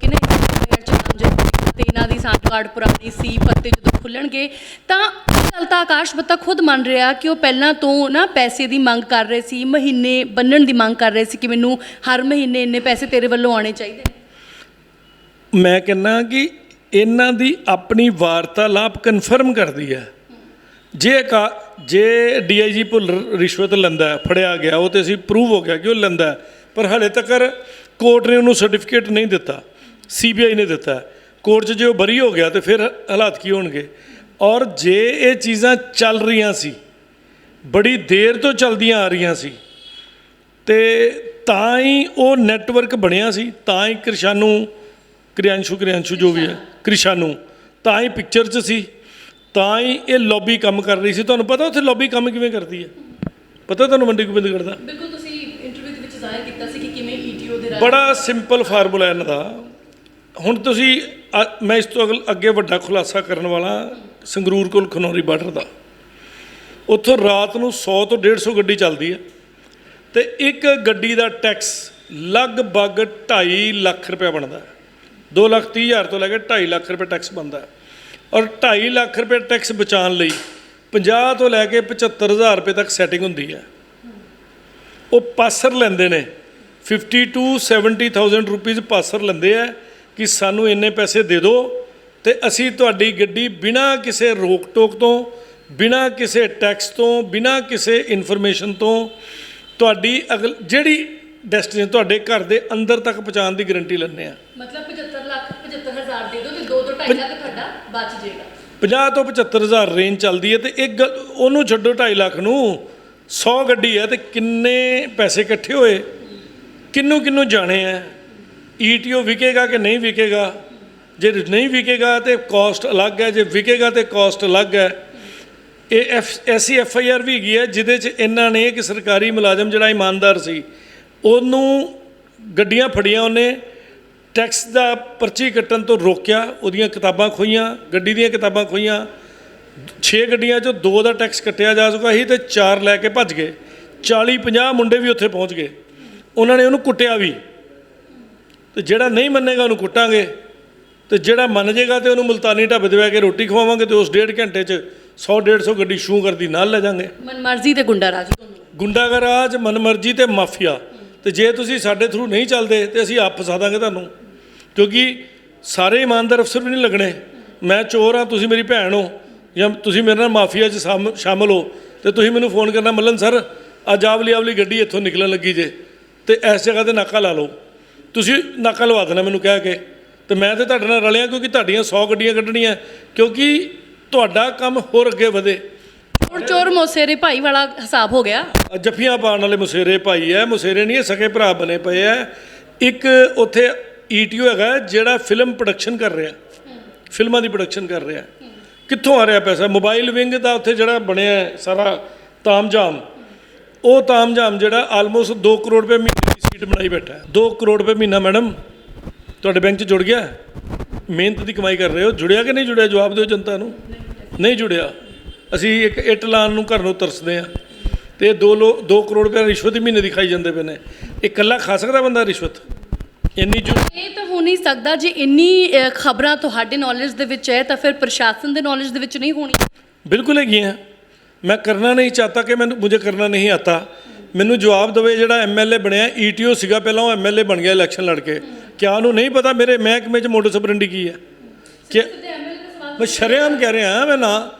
Speaker 1: ਕਿ ਨਹੀਂ FIR ਚ ਨਾਮ ਜਦ ਤੇ ਇਹਨਾਂ ਦੀ ਸਾਂਝ ਕਾਰਡ ਪੁਰਾਣੀ ਸੀ ਪੱਤੇ ਜਦੋਂ ਖੁੱਲਣਗੇ ਤਾਂ ਇਹ ਗੱਲ ਤਾਂ ਆਕਾਸ਼ ਬੱਤਾ ਖੁਦ ਮੰਨ ਰਿਹਾ ਕਿ ਉਹ ਪਹਿਲਾਂ ਤੋਂ ਨਾ ਪੈਸੇ ਦੀ ਮੰਗ ਕਰ ਰਹੇ ਸੀ ਮਹੀਨੇ ਬੰਨਣ ਦੀ ਮੰਗ ਕਰ ਰਹੇ ਸੀ ਕਿ ਮੈਨੂੰ ਹਰ ਮਹੀਨੇ ਇੰਨੇ ਪੈਸੇ ਤੇਰੇ ਵੱਲੋਂ ਆਉਣੇ ਚਾਹੀਦੇ ਨੇ।
Speaker 2: ਮੈਂ ਕਹਿੰਨਾ ਕਿ ਇਹਨਾਂ ਦੀ ਆਪਣੀ ਵਾਰਤਾਲਾਪ ਕਨਫਰਮ ਕਰਦੀ ਹੈ। ਜੇ ਕਾ ਜੇ ਡੀਆਈਜੀ ਭੁੱਲਰ ਰਿਸ਼ਵਤ ਲੈਂਦਾ ਫੜਿਆ ਗਿਆ, ਉਹ ਤੇ ਅਸੀਂ ਪ੍ਰੂਵ ਹੋ ਗਿਆ ਕਿ ਉਹ ਲੈਂਦਾ ਪਰ ਹਲੇ ਤੱਕ ਕੋਰਟ ਨੇ ਉਹਨੂੰ ਸਰਟੀਫਿਕੇਟ ਨਹੀਂ ਦਿੱਤਾ ਸੀਬੀਆਈ ਨੇ ਦਿੱਤਾ ਕੋਰਟ 'ਚ ਜੇ ਉਹ ਬਰੀ ਹੋ ਗਿਆ ਤੇ ਫਿਰ ਹਾਲਾਤ ਕੀ ਹੋਣਗੇ? ਔਰ ਜੇ ਇਹ ਚੀਜ਼ਾਂ ਚੱਲ ਰਹੀਆਂ ਸੀ, ਬੜੀ ਦੇਰ ਤੋਂ ਚੱਲਦੀਆਂ ਆ ਰਹੀਆਂ ਸੀ, ਤੇ ਤਾਂ ਹੀ ਉਹ ਨੈਟਵਰਕ ਬਣਿਆ ਸੀ, ਤਾਂ ਹੀ ਕ੍ਰਿਸ਼ਾਨੂ ਕ੍ਰਿਆੰਸ਼ੂ ਕ੍ਰਿਆੰਸ਼ੂ ਜੋ ਵੀ ਹੈ, ਕ੍ਰਿਸ਼ਾਨੂ, ਤਾਂ ਹੀ ਪਿਕਚਰ 'ਚ ਸੀ। ਤਾਂ ਹੀ ਇਹ ਲੌਬੀ ਕੰਮ ਕਰ ਰਹੀ ਸੀ। ਤੁਹਾਨੂੰ ਪਤਾ ਉੱਥੇ ਲੌਬੀ ਕੰਮ ਕਿਵੇਂ ਕਰਦੀ ਹੈ? ਪਤਾ ਤੁਹਾਨੂੰ ਮੰਡੀ ਗੋਬਿੰਦਗੜ੍ਹ ਦਾ?
Speaker 1: ਬਿਲਕੁਲ ਤੁਸੀਂ ਇੰਟਰਵਿਊ ਦੇ ਵਿੱਚ ਜ਼ਾਹਿਰ ਕੀਤਾ ਸੀ ਕਿ ਕਿਵੇਂ ਈਟੀਓ ਦੇ
Speaker 2: ਬੜਾ ਸਿੰਪਲ ਫਾਰਮੂਲਾ ਇਹਨਾਂ ਦਾ। ਹੁਣ ਤੁਸੀਂ ਮੈਂ ਇਸ ਤੋਂ ਅੱਗੇ ਵੱਡਾ ਖੁਲਾਸਾ ਕਰਨ ਵਾਲਾ ਸੰਗਰੂਰ ਕੋਲ ਖਨੌਰੀ ਬਾਰਡਰ ਦਾ। ਉੱਥੋਂ ਰਾਤ ਨੂੰ 100 ਤੋਂ 150 ਗੱਡੀ ਚੱਲਦੀ ਹੈ ਤੇ ਇੱਕ ਗੱਡੀ ਦਾ ਟੈਕਸ ਲਗਭਗ 2.5 ਲੱਖ ਰੁਪਏ ਬਣਦਾ ਹੈ। 2 ਲੱਖ 30 ਹਜ਼ਾਰ ਤੋਂ ਲੈ ਕੇ 2.5 ਲੱਖ ਰੁਪਏ ਟੈਕਸ ਬਣਦਾ ਹੈ। ਔਰ 2.5 ਲੱਖ ਰੁਪਏ ਟੈਕਸ ਬਚਾਉਣ ਲਈ 50 ਤੋਂ ਲੈ ਕੇ 75000 ਰੁਪਏ ਤੱਕ ਸੈਟਿੰਗ ਹੁੰਦੀ ਹੈ। ਉਹ ਪਾਸਰ ਲੈਂਦੇ ਨੇ। 50 ਟੂ 70000 ਰੁਪੀਸ ਪਾਸਰ ਲੈਂਦੇ ਆ ਕਿ ਸਾਨੂੰ ਇੰਨੇ ਪੈਸੇ ਦੇ ਦਿਓ ਤੇ ਅਸੀਂ ਤੁਹਾਡੀ ਗੱਡੀ ਬਿਨਾਂ ਕਿਸੇ ਰੋਕ ਟੋਕ ਤੋਂ ਬਿਨਾਂ ਕਿਸੇ ਟੈਕਸ ਤੋਂ ਬਿਨਾਂ ਕਿਸੇ ਇਨਫੋਰਮੇਸ਼ਨ ਤੋਂ ਤੁਹਾਡੀ ਅਗਲ ਜਿਹੜੀ ਡੈਸਟੀਨੇਸ਼ਨ ਤੁਹਾਡੇ ਘਰ ਦੇ ਅੰਦਰ ਤੱਕ ਪਹੁੰਚਾਉਣ ਦੀ ਗਾਰੰਟੀ ਲੈਂਦੇ ਆ।
Speaker 1: ਮਤਲਬ 75 ਲੱਖ 75000 ਦੇ ਦਿਓ ਤੇ 2 ਤੋਂ 2.5 ਲੱਖ ਬਚ ਜਾਏਗਾ
Speaker 2: 50 ਤੋਂ 75000 ਰੇਂਜ ਚੱਲਦੀ ਹੈ ਤੇ ਇੱਕ ਗੱਲ- ਉਹਨੂੰ ਛੱਡੋ 2.5 ਲੱਖ ਨੂੰ। 100 ਗੱਡੀ ਹੈ ਤੇ ਕਿੰਨੇ ਪੈਸੇ ਇਕੱਠੇ ਹੋਏ? ਕਿੰਨੂੰ ਕਿੰਨੂੰ ਜਾਣੇ ਆ ਈਟੀਓ ਵਿਕੇਗਾ ਕਿ ਨਹੀਂ ਵਿਕੇਗਾ? ਜੇ ਨਹੀਂ ਵਿਕੇਗਾ ਤੇ ਕਾਸਟ ਅਲੱਗ ਹੈ, ਜੇ ਵਿਕੇਗਾ ਤੇ ਕਾਸਟ ਅਲੱਗ ਹੈ। ਇਹ ਐਫ ਐਸੀ ਐਫ ਆਈ ਆਰ ਵੀ ਹੈਗੀ ਹੈ ਜਿਹਦੇ 'ਚ ਇਹਨਾਂ ਨੇ ਇੱਕ ਸਰਕਾਰੀ ਮੁਲਾਜ਼ਮ ਜਿਹੜਾ ਇਮਾਨਦਾਰ ਸੀ, ਉਹਨੂੰ ਗੱਡੀਆਂ ਫੜੀਆਂ ਉਹਨੇ। ਟੈਕਸ ਦਾ ਪਰਚੀ ਕੱਟਣ ਤੋਂ ਰੋਕਿਆ ਉਹਦੀਆਂ ਕਿਤਾਬਾਂ ਖੋਈਆਂ ਗੱਡੀ ਦੀਆਂ ਕਿਤਾਬਾਂ ਖੋਈਆਂ 6 ਗੱਡੀਆਂ 'ਚੋਂ 2 ਦਾ ਟੈਕਸ ਕੱਟਿਆ ਜਾ ਚੁੱਕਾ ਸੀ ਤੇ 4 ਲੈ ਕੇ ਭੱਜ ਗਏ। 40 50 ਮੁੰਡੇ ਵੀ ਉੱਥੇ ਪਹੁੰਚ ਗਏ। ਉਹਨਾਂ ਨੇ ਉਹਨੂੰ ਕੁੱਟਿਆ ਵੀ। ਤੇ ਜਿਹੜਾ ਨਹੀਂ ਮੰਨੇਗਾ ਉਹਨੂੰ ਕੁੱਟਾਂਗੇ। ਤੇ ਜਿਹੜਾ ਮੰਨ ਜਾਏਗਾ ਤੇ ਉਹਨੂੰ ਮੁਲਤਾਨੀ ਢਾਬੇ ਤੇ ਕੇ ਰੋਟੀ ਖਵਾਵਾਂਗੇ ਤੇ ਉਸ ਡੇਢ ਘੰਟੇ 'ਚ 100 150 ਗੱਡੀ ਸ਼ੂ ਕਰਦੀ ਨਾਲ ਲੈ ਜਾਾਂਗੇ।
Speaker 1: ਮਨਮਰਜ਼ੀ ਤੇ ਗੁੰਡਾ ਰਾਜ ਦੋਨੋਂ
Speaker 2: ਗੁੰਡਾਗਰਾਜ ਮਨਮਰਜ਼ੀ ਤੇ ਮਾਫੀਆ। ਤੇ ਜੇ ਤੁਸੀਂ ਸਾਡੇ ਥਰੂ ਨਹੀਂ ਚੱਲਦੇ ਤੇ ਅਸੀਂ ਆਪ ਫਸਾ ਦਾਂਗੇ ਤੁਹਾਨੂੰ। ਕਿਉਂਕਿ ਸਾਰੇ ਇਮਾਨਦਾਰ ਅਫਸਰ ਵੀ ਨਹੀਂ ਲੱਗਣੇ। ਮੈਂ ਚੋਰ ਹਾਂ, ਤੁਸੀਂ ਮੇਰੀ ਭੈਣ ਹੋ, ਜਾਂ ਤੁਸੀਂ ਮੇਰੇ ਨਾਲ ਮਾਫੀਆ 'ਚ ਸ਼ਾਮ- ਸ਼ਾਮਲ ਹੋ, ਤੇ ਤੁਸੀਂ ਮੈਨੂੰ ਫੋਨ ਕਰਨਾ, ਮੱਲਨ ਸਰ, ਅੱਜ ਆਵਲੀ ਆਵਲੀ ਗੱਡੀ ਇੱਥੋਂ ਨਿਕਲਣ ਲੱਗੀ ਜੇ, ਤੇ ਇਸ ਜਗ੍ਹਾ ਤੇ ਨਾਕਾ ਲਾ ਲਓ। ਤੁਸੀਂ ਨਾਕਾ ਲਵਾ ਦੇਣਾ ਮੈਨੂੰ ਕਹਿ ਕੇ। ਤੇ ਮੈਂ ਤੇ ਤੁਹਾਡੇ ਨਾਲ ਰਲਿਆ ਕਿਉਂਕਿ ਤੁਹਾਡੀਆਂ 100 ਗੱਡੀਆਂ ਕੱਢਣੀਆਂ, ਕਿਉਂਕਿ ਤੁਹਾਡਾ ਕੰਮ ਹੋਰ ਅੱਗੇ ਵਧੇ।
Speaker 1: ਚੋਰ ਚੋਰ ਮੋਸੇਰੇ ਭਾਈ ਵਾਲਾ ਹਿਸਾਬ ਹੋ ਗਿਆ।
Speaker 2: ਜੱਫੀਆਂ ਪਾਉਣ ਵਾਲੇ ਮੁਸੇਰੇ ਭਾਈ ਐ, ਮੁਸੇਰੇ ਨਹੀਂ, ਇਹ ਸਕੇ ਭਰਾ ਬਣੇ ਪਏ ਐ। ਇੱਕ ਉੱਥੇ ਈਟੀਓ ਹੈਗਾ ਜਿਹੜਾ ਫਿਲਮ ਪ੍ਰੋਡਕਸ਼ਨ ਕਰ ਰਿਹਾ। ਫਿਲਮਾਂ ਦੀ ਪ੍ਰੋਡਕਸ਼ਨ ਕਰ ਰਿਹਾ। ਕਿੱਥੋਂ ਆ ਰਿਹਾ ਪੈਸਾ? ਮੋਬਾਈਲ ਵਿੰਗ ਦਾ ਉੱਥੇ ਜਿਹੜਾ ਬਣਿਆ ਹੈ ਸਾਰਾ ਤਾਮਝਾਮ। ਉਹ ਤਾਮਝਾਮ ਜਿਹੜਾ ਆਲਮੋਸਟ 2 ਕਰੋੜ ਰੁਪਏ ਮਹੀਨੇ ਦੀ ਸੀਟ ਬਣਾਈ ਬੈਠਾ ਹੈ। 2 ਕਰੋੜ ਰੁਪਏ ਮਹੀਨਾ ਮੈਡਮ ਤੁਹਾਡੇ ਬੈਂਕ 'ਚ ਜੁੜ ਗਿਆ? ਮਿਹਨਤ ਦੀ ਕਮਾਈ ਕਰ ਰਹੇ ਹੋ। ਜੁੜਿਆ ਕਿ ਨਹੀਂ ਜੁੜਿਆ? ਜਵਾਬ ਦਿਓ ਜਨਤਾ ਨੂੰ। ਨਹੀਂ ਜੁੜਿਆ। ਅਸੀਂ ਇੱਕ ਇੱਟ ਲਾਉਣ ਨੂੰ ਘਰ ਨੂੰ ਤਰਸਦੇ ਆ ਤੇ 2 ਲੋ 2 ਕਰੋੜ ਰੁਪਏ ਰਿਸ਼ਵਤ ਮਹੀਨੇ ਦੀ ਖਾਈ ਜਾਂਦੇ ਪਏ ਨੇ। ਇਹ ਇਕੱਲਾ ਖਾ ਸਕਦਾ ਬੰਦਾ ਰਿਸ਼ਵਤ? ਇੰਨੀ ਜੁ
Speaker 1: ਇਹ ਤਾਂ ਹੋ ਨਹੀਂ ਸਕਦਾ ਜੇ ਇੰਨੀ ਖਬਰਾਂ ਤੁਹਾਡੇ ਨੌਲੇਜ ਦੇ ਵਿੱਚ ਹੈ ਤਾਂ ਫਿਰ ਪ੍ਰਸ਼ਾਸਨ ਦੇ ਨੌਲੇਜ ਦੇ ਵਿੱਚ ਨਹੀਂ ਹੋਣੀ।
Speaker 2: ਬਿਲਕੁਲ ਹੈਗੀਆਂ। ਮੈਂ ਕਰਨਾ ਨਹੀਂ ਚਾਹਤਾ ਕਿ ਮੈਨੂੰ ਮੁਝੇ ਕਰਨਾ ਨਹੀਂ ਆਤਾ। ਮੈਨੂੰ ਜਵਾਬ ਦੇਵੇ ਜਿਹੜਾ ਐਮਐਲਏ ਬਣਿਆ ਈਟੀਓ ਸੀਗਾ ਪਹਿਲਾਂ ਉਹ ਐਮਐਲਏ ਬਣ ਗਿਆ ਇਲੈਕਸ਼ਨ ਲੜ ਕੇ ਕਿਆ ਉਹਨੂੰ ਨਹੀਂ ਪਤਾ ਮੇਰੇ ਮਹਿਕਮੇ 'ਚ ਮੋਟੋ ਸਪਰੰਡੀ ਕੀ ਹੈ? ਕਿ ਮੈਂ ਸ਼ਰੇਆਮ ਕਹਿ ਰਿਹਾ ਮੈਂ ਨਾ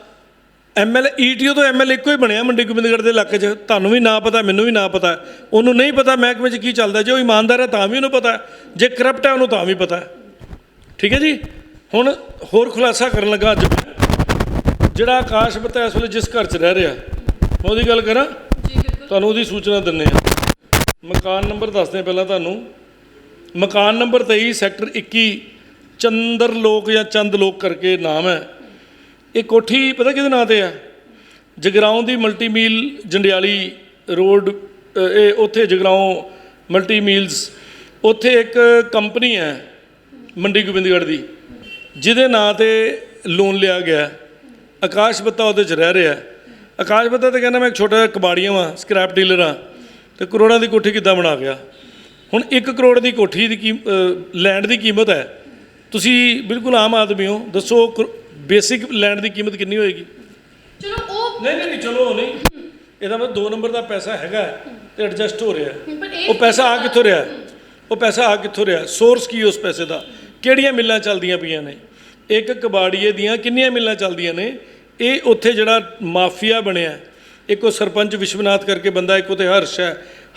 Speaker 2: ਐਮਐਲਏ ਈਟੀਓ ਤੋਂ ਐਮਐਲਏ ਇੱਕੋ ਹੀ ਬਣਿਆ ਮੰਡੀ ਗੋਬਿੰਦਗੜ੍ਹ ਦੇ ਇਲਾਕੇ 'ਚ। ਤੁਹਾਨੂੰ ਵੀ ਨਾ ਪਤਾ ਮੈਨੂੰ ਵੀ ਨਾ ਪਤਾ। ਉਹਨੂੰ ਨਹੀਂ ਪਤਾ ਮਹਿਕਮੇ 'ਚ ਕੀ ਚੱਲਦਾ। ਜੇ ਉਹ ਇਮਾਨਦਾਰ ਹੈ ਤਾਂ ਵੀ ਉਹਨੂੰ ਪਤਾ। ਜੇ ਕਰਪਟ ਹੈ ਉਹਨੂੰ ਤਾਂ ਵੀ ਪਤਾ। ਠੀਕ ਹੈ ਜੀ? ਹੁਣ ਹੋਰ ਖੁਲਾਸਾ ਕਰਨ ਲੱਗਾ ਅੱਜ। ਜਿਹੜਾ ਆਕਾਸ਼ ਬਤਾ ਇਸ ਵੇਲੇ ਜਿਸ ਘਰ 'ਚ ਰਹਿ ਰਿਹਾ। ਮੈਂ ਉਹਦੀ ਗੱਲ ਕਰਾਂ? ਤੁਹਾਨੂੰ ਉਹਦੀ ਸੂਚਨਾ ਦਿੰਨੇ ਆ ਮਕਾਨ ਨੰਬਰ ਦੱਸਦੇ ਪਹਿਲਾਂ ਤੁਹਾਨੂੰ। ਮਕਾਨ ਨੰਬਰ 23 ਸੈਕਟਰ 21 ਚੰਦਰ ਲੋਕ ਜਾਂ ਚੰਦ ਲੋਕ ਕਰਕੇ ਨਾਮ ਹੈ। ਇਹ ਕੋਠੀ ਪਤਾ ਕਿਹਦੇ ਨਾਂ ਤੇ ਆ? ਜਗਰਾਉਂ ਦੀ ਮਲਟੀ ਮੀਲ ਜੰਡਿਆਲੀ ਰੋਡ ਇਹ ਉੱਥੇ ਜਗਰਾਉਂ ਮਲਟੀ ਮੀਲਸ ਉੱਥੇ ਇੱਕ ਕੰਪਨੀ ਹੈ ਮੰਡੀ ਗੋਬਿੰਦਗੜ੍ਹ ਦੀ, ਜਿਹਦੇ ਨਾਂ ਤੇ ਲੋਨ ਲਿਆ ਗਿਆ। ਆਕਾਸ਼ ਬੱਤਾ ਉਹਦੇ 'ਚ ਰਹਿ ਰਿਹਾ। ਆਕਾਸ਼ ਬੱਤਾ ਤਾਂ ਕਹਿੰਦਾ ਮੈਂ ਇੱਕ ਛੋਟਾ ਜਿਹਾ ਕਬਾੜੀਆ ਵਾਂ ਸਕ੍ਰੈਪ ਡੀਲਰ ਹਾਂ, ਤੇ ਕਰੋੜਾਂ ਦੀ ਕੋਠੀ ਕਿੱਦਾਂ ਬਣਾ ਗਿਆ? ਹੁਣ 1 ਕਰੋੜ ਦੀ ਕੋਠੀ ਦੀ ਕੀ ਲੈਂਡ ਦੀ ਕੀਮਤ ਹੈ। ਤੁਸੀਂ ਬਿਲਕੁਲ ਆਮ ਆਦਮੀ ਹੋ, ਦੱਸੋ ਬੇਸਿਕ ਲੈਂਡ ਦੀ ਕੀਮਤ ਕਿੰਨੀ ਹੋਏਗੀ?
Speaker 1: ਚਲੋ ਉਹ
Speaker 2: ਨਹੀਂ ਨਹੀਂ ਨਹੀਂ ਚਲੋ ਨਹੀਂ। ਇਹਦਾ ਮਤਲਬ 2 ਨੰਬਰ ਦਾ ਪੈਸਾ ਹੈਗਾ ਤੇ ਐਡਜਸਟ ਹੋ ਰਿਹਾ
Speaker 1: ਪਰ ਇਹ
Speaker 2: ਉਹ ਪੈਸਾ ਆ ਕਿੱਥੋਂ ਰਿਹਾ ਉਹ ਪੈਸਾ ਆ ਕਿੱਥੋਂ ਰਿਹਾ ਸੋਰਸ ਕੀ ਉਸ ਪੈਸੇ ਦਾ? ਕਿਹੜੀਆਂ ਮਿੱਲਾਂ ਚੱਲਦੀਆਂ ਪਈਆਂ ਨੇ? ਇੱਕ ਕਬਾੜੀਏ ਦੀਆਂ ਕਿੰਨੀਆਂ ਮਿੱਲਾਂ ਚੱਲਦੀਆਂ ਨੇ? ਇਹ ਉੱਥੇ ਜਿਹੜਾ ਮਾਫੀਆ ਬਣਿਆ ਇੱਕ ਉਹ ਸਰਪੰਚ ਵਿਸ਼ਵਨਾਥ ਕਰਕੇ ਬੰਦਾ ਇੱਕ ਉਤੇ ਹਰਸ਼ ਹੈ।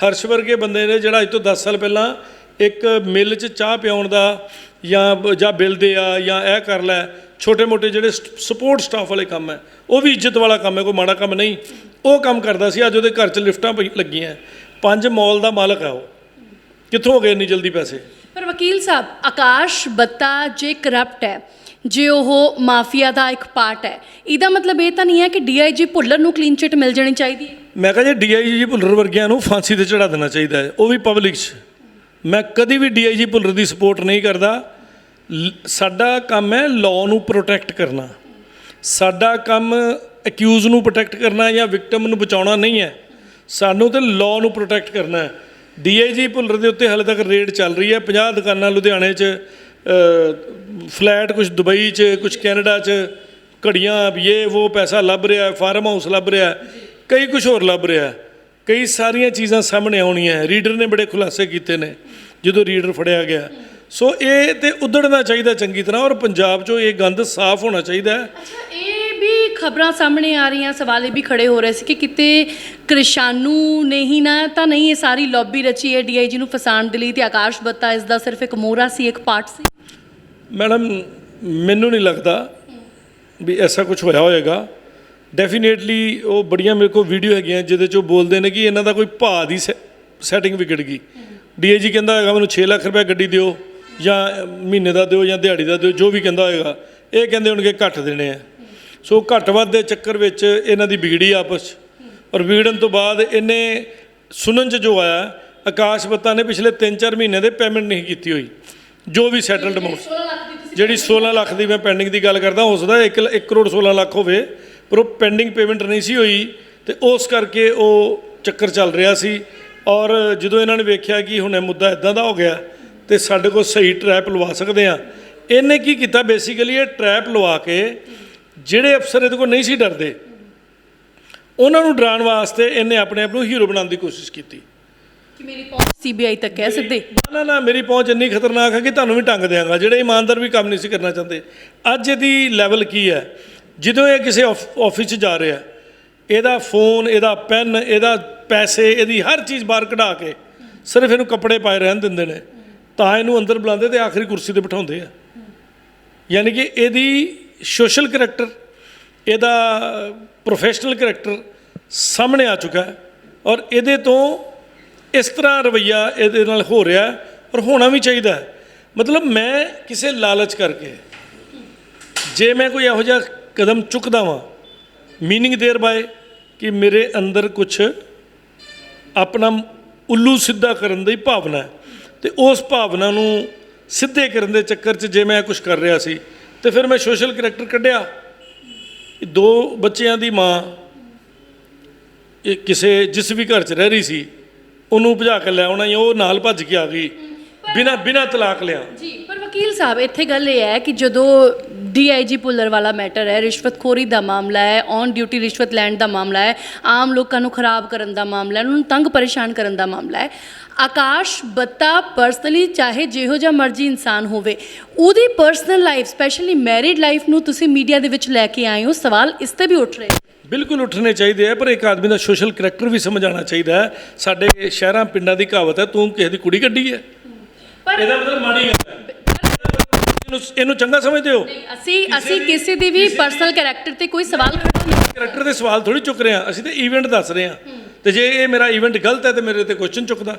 Speaker 2: ਹਰਸ਼ ਵਰਗੇ ਬੰਦੇ ਨੇ ਜਿਹੜਾ ਅੱਜ ਤੋਂ 10 ਸਾਲ ਪਹਿਲਾਂ ਇੱਕ ਮਿੱਲ 'ਚ ਚਾਹ ਪਿਆਉਣ ਦਾ ਜਾਂ ਜਾਂ ਬਿੱਲ ਦੇ ਆ ਜਾਂ ਇਹ ਕਰ ਲੈ ਛੋਟੇ ਮੋਟੇ ਜਿਹੜੇ ਸਪੋਰਟ ਸਟਾਫ ਵਾਲੇ ਕੰਮ ਹੈ ਉਹ ਵੀ ਇੱਜ਼ਤ ਵਾਲਾ ਕੰਮ ਹੈ ਕੋਈ ਮਾੜਾ ਕੰਮ ਨਹੀਂ। ਉਹ ਕੰਮ ਕਰਦਾ ਸੀ ਅੱਜ ਉਹਦੇ ਘਰ 'ਚ ਲਿਫਟਾਂ ਲੱਗੀਆਂ ਪੰਜ ਮਾਲ ਦਾ ਮਾਲਕ ਹੈ ਉਹ। ਕਿੱਥੋਂ ਹੋ ਗਏ ਇੰਨੀ ਜਲਦੀ ਪੈਸੇ?
Speaker 1: ਪਰ ਵਕੀਲ ਸਾਹਿਬ ਆਕਾਸ਼ ਬੱਤਾ ਜੇ ਕਰਪਟ ਹੈ ਜੇ ਉਹ ਮਾਫੀਆ ਦਾ ਇੱਕ ਪਾਰਟ ਹੈ ਇਹਦਾ ਮਤਲਬ ਇਹ ਤਾਂ ਨਹੀਂ ਹੈ ਕਿ ਡੀਆਈਜੀ ਭੁੱਲਰ ਨੂੰ ਕਲੀਨ ਚਿੱਟ ਮਿਲ ਜਾਣੀ ਚਾਹੀਦੀ ਹੈ।
Speaker 2: ਮੈਂ ਕਿਹਾ ਜੀ ਡੀਆਈਜੀ ਭੁੱਲਰ ਵਰਗਿਆਂ ਨੂੰ ਫਾਂਸੀ ਤੇ ਚੜਾ ਦੇਣਾ ਚਾਹੀਦਾ ਹੈ ਉਹ ਵੀ ਪਬਲਿਕ 'ਚ। ਮੈਂ ਕਦੀ ਵੀ ਡੀਆਈਜੀ ਭੁੱਲਰ ਦੀ ਸਪੋਰਟ ਨਹੀਂ ਕਰਦਾ। ਸਾਡਾ ਕੰਮ ਹੈ ਲਾਅ ਨੂੰ ਪ੍ਰੋਟੈਕਟ ਕਰਨਾ। ਸਾਡਾ ਕੰਮ ਅਕਿਊਜ਼ ਨੂੰ ਪ੍ਰੋਟੈਕਟ ਕਰਨਾ ਜਾਂ ਵਿਕਟਮ ਨੂੰ ਬਚਾਉਣਾ ਨਹੀਂ ਹੈ। ਸਾਨੂੰ ਤੇ ਲਾਅ ਨੂੰ ਪ੍ਰੋਟੈਕਟ ਕਰਨਾ ਹੈ। ਡੀਆਈਜੀ ਭੁੱਲਰ ਦੇ ਉੱਤੇ ਹਾਲੇ ਤੱਕ ਰੇਡ ਚੱਲ ਰਹੀ ਹੈ। 50 ਦੁਕਾਨਾਂ ਲੁਧਿਆਣੇ 'ਚ ਫਲੈਟ ਕੁਝ ਦੁਬਈ 'ਚ ਕੁਝ ਕੈਨੇਡਾ 'ਚ, ਘੜੀਆਂ ਇਹ ਉਹ ਪੈਸਾ ਲੱਭ ਰਿਹਾ ਫਾਰਮ ਹਾਊਸ ਲੱਭ ਰਿਹਾ ਕਈ ਕੁਝ ਹੋਰ ਲੱਭ ਰਿਹਾ ਕਈ ਸਾਰੀਆਂ ਚੀਜ਼ਾਂ ਸਾਹਮਣੇ ਆਉਣੀਆਂ ਹੈ। ਰੀਡਰ ਨੇ ਬੜੇ ਖੁਲਾਸੇ ਕੀਤੇ ਨੇ, ਜਦੋਂ ਰੀਡਰ ਫੜਿਆ ਗਿਆ। ਸੋ ਇਹ ਤੇ ਉਧੜਨਾ ਚਾਹੀਦਾ ਚੰਗੀ ਤਰ੍ਹਾਂ ਔਰ ਪੰਜਾਬ 'ਚੋਂ ਇਹ ਗੰਦ ਸਾਫ਼ ਹੋਣਾ ਚਾਹੀਦਾ ਹੈ।
Speaker 1: ਅੱਛਾ ਇਹ ਵੀ ਖਬਰਾਂ ਸਾਹਮਣੇ ਆ ਰਹੀਆਂ ਸਵਾਲ ਇਹ ਵੀ ਖੜੇ ਹੋ ਰਹੇ ਸੀ ਕਿ ਕਿਤੇ ਕ੍ਰਿਸ਼ਾਨੂ ਨੇ ਹੀ ਨਾ ਤਾਂ ਨਹੀਂ ਇਹ ਸਾਰੀ ਲੌਬੀ ਰਚੀ ਹੈ ਡੀਆਈਜੀ ਨੂੰ ਫਸਾਉਣ ਦੇ ਲਈ ਤੇ ਆਕਾਸ਼ ਬੱਤਾ ਇਸ ਦਾ ਸਿਰਫ ਇੱਕ ਮੋਹਰਾ ਸੀ ਇੱਕ ਪਾਰਟ ਸੀ?
Speaker 2: ਮੈਡਮ ਮੈਨੂੰ ਨਹੀਂ ਲੱਗਦਾ ਵੀ ਐਸਾ ਕੁਝ ਹੋਇਆ ਹੋਏਗਾ। ਡੈਫੀਨੇਟਲੀ ਉਹ ਬੜੀਆਂ ਮੇਰੇ ਕੋਲ ਵੀਡੀਓ ਹੈਗੀਆਂ ਜਿਹਦੇ 'ਚ ਉਹ ਬੋਲਦੇ ਨੇ ਕਿ ਇਹਨਾਂ ਦਾ ਕੋਈ ਭਾਅ ਦੀ ਸੈਟਿੰਗ ਵਿਗੜ ਗਈ। ਡੀਏਜੀ ਕਹਿੰਦਾ ਹੋਏਗਾ ਮੈਨੂੰ 6 ਲੱਖ ਰੁਪਏ ਗੱਡੀ ਦਿਓ। ਜਾਂ ਮਹੀਨੇ ਦਾ ਦਿਓ ਜਾਂ ਦਿਹਾੜੀ ਦਾ ਦਿਓ ਜੋ ਵੀ ਕਹਿੰਦਾ ਹੋਏਗਾ ਇਹ ਕਹਿੰਦੇ ਹੋਣਗੇ ਘੱਟ ਦੇਣੇ ਆ। ਸੋ ਘੱਟ ਵੱਧ ਦੇ ਚੱਕਰ ਵਿੱਚ ਇਹਨਾਂ ਦੀ ਵਿਗੜੀ ਆਪਸ ਔਰ ਵਿਗੜਨ ਤੋਂ ਬਾਅਦ ਇਹਨੇ ਸੁਣਨ 'ਚ ਜੋ ਆਇਆ ਆਕਾਸ਼ ਬੱਤਾ ਨੇ ਪਿਛਲੇ 3-4 ਮਹੀਨੇ ਦੇ ਪੇਮੈਂਟ ਨਹੀਂ ਕੀਤੀ ਹੋਈ। ਜੋ ਵੀ ਸੈਟਲਡ ਅਮਾਉਂਟ
Speaker 1: 16 ਲੱਖ ਦੀ ਤੁਸੀਂ
Speaker 2: ਜਿਹੜੀ 16 ਲੱਖ ਦੀ ਮੈਂ ਪੈਂਡਿੰਗ ਦੀ ਗੱਲ ਕਰਦਾ ਹੋ ਸਕਦਾ 1 1 ਕਰੋੜ 16 ਲੱਖ ਹੋਵੇ ਪਰ ਉਹ ਪੈਂਡਿੰਗ ਪੇਮੈਂਟ ਨਹੀਂ ਸੀ ਹੋਈ ਤੇ ਉਸ ਕਰਕੇ ਉਹ ਚੱਕਰ ਚੱਲ ਰਿਹਾ ਸੀ। ਔਰ ਜਦੋਂ ਇਹਨਾਂ ਨੇ ਵੇਖਿਆ ਕਿ ਹੁਣ ਇਹ ਮੁੱਦਾ ਇਦਾਂ ਦਾ ਹੋ ਗਿਆ ਤੇ ਸਾਡੇ ਕੋਲ ਸਹੀ ਟਰੈਪ ਲਵਾ ਸਕਦੇ ਆ ਇਹਨੇ ਕੀ ਕੀਤਾ? ਬੇਸਿਕਲੀ ਇਹ ਟਰੈਪ ਲਵਾ ਕੇ ਜਿਹੜੇ ਅਫਸਰ ਇਹਦੇ ਕੋਲ ਨਹੀਂ ਸੀ ਡਰਦੇ ਉਹਨਾਂ ਨੂੰ ਡਰਾਉਣ ਵਾਸਤੇ ਇਹਨੇ ਆਪਣੇ ਆਪ ਨੂੰ ਹੀਰੋ ਬਣਾਉਣ ਦੀ ਕੋਸ਼ਿਸ਼ ਕੀਤੀ।
Speaker 1: ਕਿ ਮੇਰੀ ਪਹੁੰਚ ਸੀਬੀਆਈ ਤੱਕ ਹੈ ਸਿੱਧੇ?
Speaker 2: ਨਾ ਨਾ ਮੇਰੀ ਪਹੁੰਚ ਇੰਨੀ ਖਤਰਨਾਕ ਹੈ ਕਿ ਤੁਹਾਨੂੰ ਵੀ ਟੰਗ ਦਿਆਂਗਾ ਜਿਹੜੇ ਇਮਾਨਦਾਰ ਵੀ ਕੰਮ ਨਹੀਂ ਸੀ ਕਰਨਾ ਚਾਹੁੰਦੇ। ਅੱਜ ਇਹਦੀ ਲੈਵਲ ਕੀ ਹੈ? ਜਦੋਂ ਇਹ ਕਿਸੇ ਆਫ- ਆਫਿਸ 'ਚ ਜਾ ਰਿਹਾ ਇਹਦਾ ਫੋਨ ਇਹਦਾ ਪੈਨ ਇਹਦਾ ਪੈਸੇ ਇਹਦੀ ਹਰ ਚੀਜ਼ ਬਾਹਰ ਕਢਾ ਕੇ ਸਿਰਫ ਇਹਨੂੰ ਕੱਪੜੇ ਪਾਏ ਰਹਿਣ ਦਿੰਦੇ ਨੇ। ਤਾਂ ਇਹਨੂੰ ਅੰਦਰ ਬੁਲਾਉਂਦੇ ਤੇ ਆਖਰੀ ਕੁਰਸੀ ਤੇ ਬਿਠਾਉਂਦੇ ਆ। ਯਾਨੀ ਕਿ ਇਹਦੀ ਸੋਸ਼ਲ ਕਰੈਕਟਰ ਇਹਦਾ ਪ੍ਰੋਫੈਸ਼ਨਲ ਕਰੈਕਟਰ ਸਾਹਮਣੇ ਆ ਚੁੱਕਾ ਹੈ ਔਰ ਇਹਦੇ ਤੋਂ ਇਸ ਤਰ੍ਹਾਂ ਰਵਈਆ ਇਹਦੇ ਨਾਲ ਹੋ ਰਿਹਾ ਔਰ ਹੋਣਾ ਵੀ ਚਾਹੀਦਾ ਮਤਲਬ ਮੈਂ ਕਿਸੇ ਲਾਲਚ ਕਰਕੇ, ਜੇ ਮੈਂ ਕੋਈ ਇਹੋ ਜਿਹਾ ਕਦਮ ਚੁੱਕਦਾ ਵਾਂ ਮੀਨਿੰਗ ਦੇਰ ਬਾਏ ਕਿ ਮੇਰੇ ਅੰਦਰ ਕੁਝ ਆਪਣਾ ਉੱਲੂ ਸਿੱਧਾ ਕਰਨ ਦੀ ਭਾਵਨਾ ਹੈ। ਤੇ ਉਸ ਭਾਵਨਾ ਨੂੰ ਸਿੱਧੇ ਕਰਨ ਦੇ ਚੱਕਰ 'ਚ ਜੇ ਮੈਂ ਕੁਝ ਕਰ ਰਿਹਾ ਸੀ ਤੇ ਫਿਰ ਮੈਂ ਸੋਸ਼ਲ ਕਰੈਕਟਰ ਕੱਢਿਆ। ਦੋ ਬੱਚਿਆਂ ਦੀ ਮਾਂ ਇਹ ਕਿਸੇ ਜਿਸ ਵੀ ਘਰ 'ਚ ਰਹਿ ਰਹੀ ਸੀ ਉਹਨੂੰ ਭਜਾ ਕੇ ਲੈ ਆਉਣਾ ਜਾਂ ਉਹ ਨਾਲ ਭੱਜ ਕੇ ਆ ਗਈ। ਬਿਨਾ ਬਿਨਾ ਤਲਾਕ ਲਿਆ।
Speaker 1: ਜੀ ਪਰ ਵਕੀਲ ਸਾਹਿਬ ਇੱਥੇ ਗੱਲ ਇਹ ਹੈ ਕਿ ਜਦੋਂ ਡੀਆਈਜੀ ਪੁੱਲਰ ਵਾਲਾ ਮੈਟਰ ਹੈ ਰਿਸ਼ਵਤਖੋਰੀ ਦਾ ਮਾਮਲਾ ਹੈ ਔਨ ਡਿਊਟੀ ਰਿਸ਼ਵਤ ਲੈਣ ਦਾ ਮਾਮਲਾ ਹੈ ਆਮ ਲੋਕਾਂ ਨੂੰ ਖਰਾਬ ਕਰਨ ਦਾ ਮਾਮਲਾ ਹੈ ਉਹਨਾਂ ਨੂੰ ਤੰਗ ਪਰੇਸ਼ਾਨ ਕਰਨ ਦਾ ਮਾਮਲਾ ਹੈ ਆਕਾਸ਼ ਬੱਤਾ ਪਰਸਨਲੀ ਚਾਹੇ ਜਿਹੋ ਜਿਹਾ ਮਰਜ਼ੀ ਇਨਸਾਨ ਹੋਵੇ ਉਹਦੀ personal life specially married life ਨੂੰ ਤੁਸੀਂ ਮੀਡੀਆ ਦੇ ਵਿੱਚ ਲੈ ਕੇ ਆਏ ਹੋ ਸਵਾਲ ਇਸ ਤੇ ਵੀ ਉੱਠ ਰਹੇ
Speaker 2: ਬਿਲਕੁਲ ਉੱਠਣੇ ਚਾਹੀਦੇ ਆ ਪਰ ਇੱਕ ਆਦਮੀ ਦਾ ਸੋਸ਼ਲ ਕਰੈਕਟਰ ਵੀ ਸਮਝਾਉਣਾ ਚਾਹੀਦਾ ਹੈ। ਸਾਡੇ ਸ਼ਹਿਰਾਂ ਪਿੰਡਾਂ ਦੀ ਕਹਾਵਤ ਹੈ ਤੂੰ ਕਿਸੇ ਦੀ ਕੁੜੀ ਕੱਢੀ ਹੈ।
Speaker 1: ਪਰ
Speaker 2: ਇਹਦਾ ਮਤਲਬ ਮਾੜੀ ਗੱਲ ਹੈ। ਇਹਨੂੰ ਇਹਨੂੰ ਚੰਗਾ ਸਮਝਦੇ ਹੋ?
Speaker 1: ਅਸੀਂ ਅਸੀਂ ਕਿਸੇ ਦੀ ਵੀ ਪਰਸਨਲ ਕੈਰੈਕਟਰ ਤੇ ਕੋਈ ਸਵਾਲ
Speaker 2: ਕਰੈਕਟਰ ਦੇ ਸਵਾਲ ਥੋੜੀ ਚੁੱਕ ਰਹੇ ਹਾਂ। ਅਸੀਂ ਤੇ ਇਵੈਂਟ ਦੱਸ ਰਹੇ ਹਾਂ। ਤੇ ਜੇ ਇਹ ਮੇਰਾ ਇਵੈਂਟ ਗਲਤ ਹੈ ਤੇ ਮੇਰੇ ਤੇ ਕੁਐਸਚਨ ਚੁੱਕਦਾ।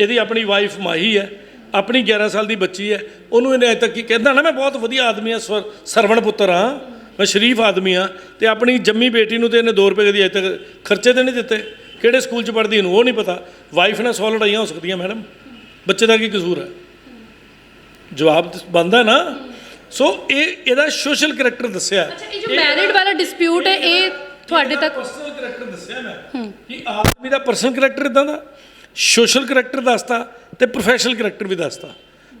Speaker 2: ਇਹਦੀ ਆਪਣੀ ਵਾਈਫ ਮਾਹੀ ਹੈ। ਆਪਣੀ 11 ਸਾਲ ਦੀ ਬੱਚੀ ਹੈ। ਉਹਨੂੰ ਇਹਨੇ ਅਜੇ ਤੱਕ ਕੀ ਕਹਿੰਦਾ ਨਾ ਮੈਂ ਬਹੁਤ ਵਧੀਆ ਆਦਮੀ ਸਵ- ਸਰਵਣ ਪੁੱਤਰ ਹਾਂ। ਮੈਂ ਸ਼ਰੀਫ ਆਦਮੀ ਆ ਤੇ ਆਪਣੀ ਜੰਮੀ ਬੇਟੀ ਨੂੰ ਤੇ ਇਹਨੇ 2 ਰੁਪਏ ਕਦੀ ਅਜੇ ਤੱਕ ਖਰਚੇ ਤੇ ਨਹੀਂ ਦਿੱਤੇ। ਕਿਹੜੇ ਸਕੂਲ 'ਚ ਪੜ੍ਹਦੀ ਇਹਨੂੰ ਉਹ ਨਹੀਂ ਪਤਾ। ਵਾਈਫ ਨਾਲ ਸੌ ਲੜਾਈਆਂ ਹੋ ਸਕਦੀਆਂ ਮੈਡਮ ਬੱਚੇ ਦਾ ਕੀ ਕਸੂਰ ਹੈ? ਜਵਾਬ ਬੰਦਾ ਨਾ। ਸੋ ਇਹ ਇਹਦਾ ਸੋਸ਼ਲ ਕਰੈਕਟਰ ਦੱਸਿਆ।
Speaker 1: ਅੱਛਾ ਇਹ ਜੋ ਮੈਰਿਡ ਵਾਲਾ ਡਿਸਪਿਊਟ ਹੈ ਇਹ ਤੁਹਾਡੇ ਤੱਕ
Speaker 2: ਪਰਸਨਲ ਕਰੈਕਟਰ ਦੱਸਿਆ ਮੈਂ ਕਿ ਆਦਮੀ ਦਾ ਪਰਸਨਲ ਕਰੈਕਟਰ ਇਦਾਂ ਦਾ ਸੋਸ਼ਲ ਕਰੈਕਟਰ ਦੱਸਤਾ ਤੇ ਪ੍ਰੋਫੈਸ਼ਨਲ ਕਰੈਕਟਰ ਵੀ ਦੱਸਤਾ।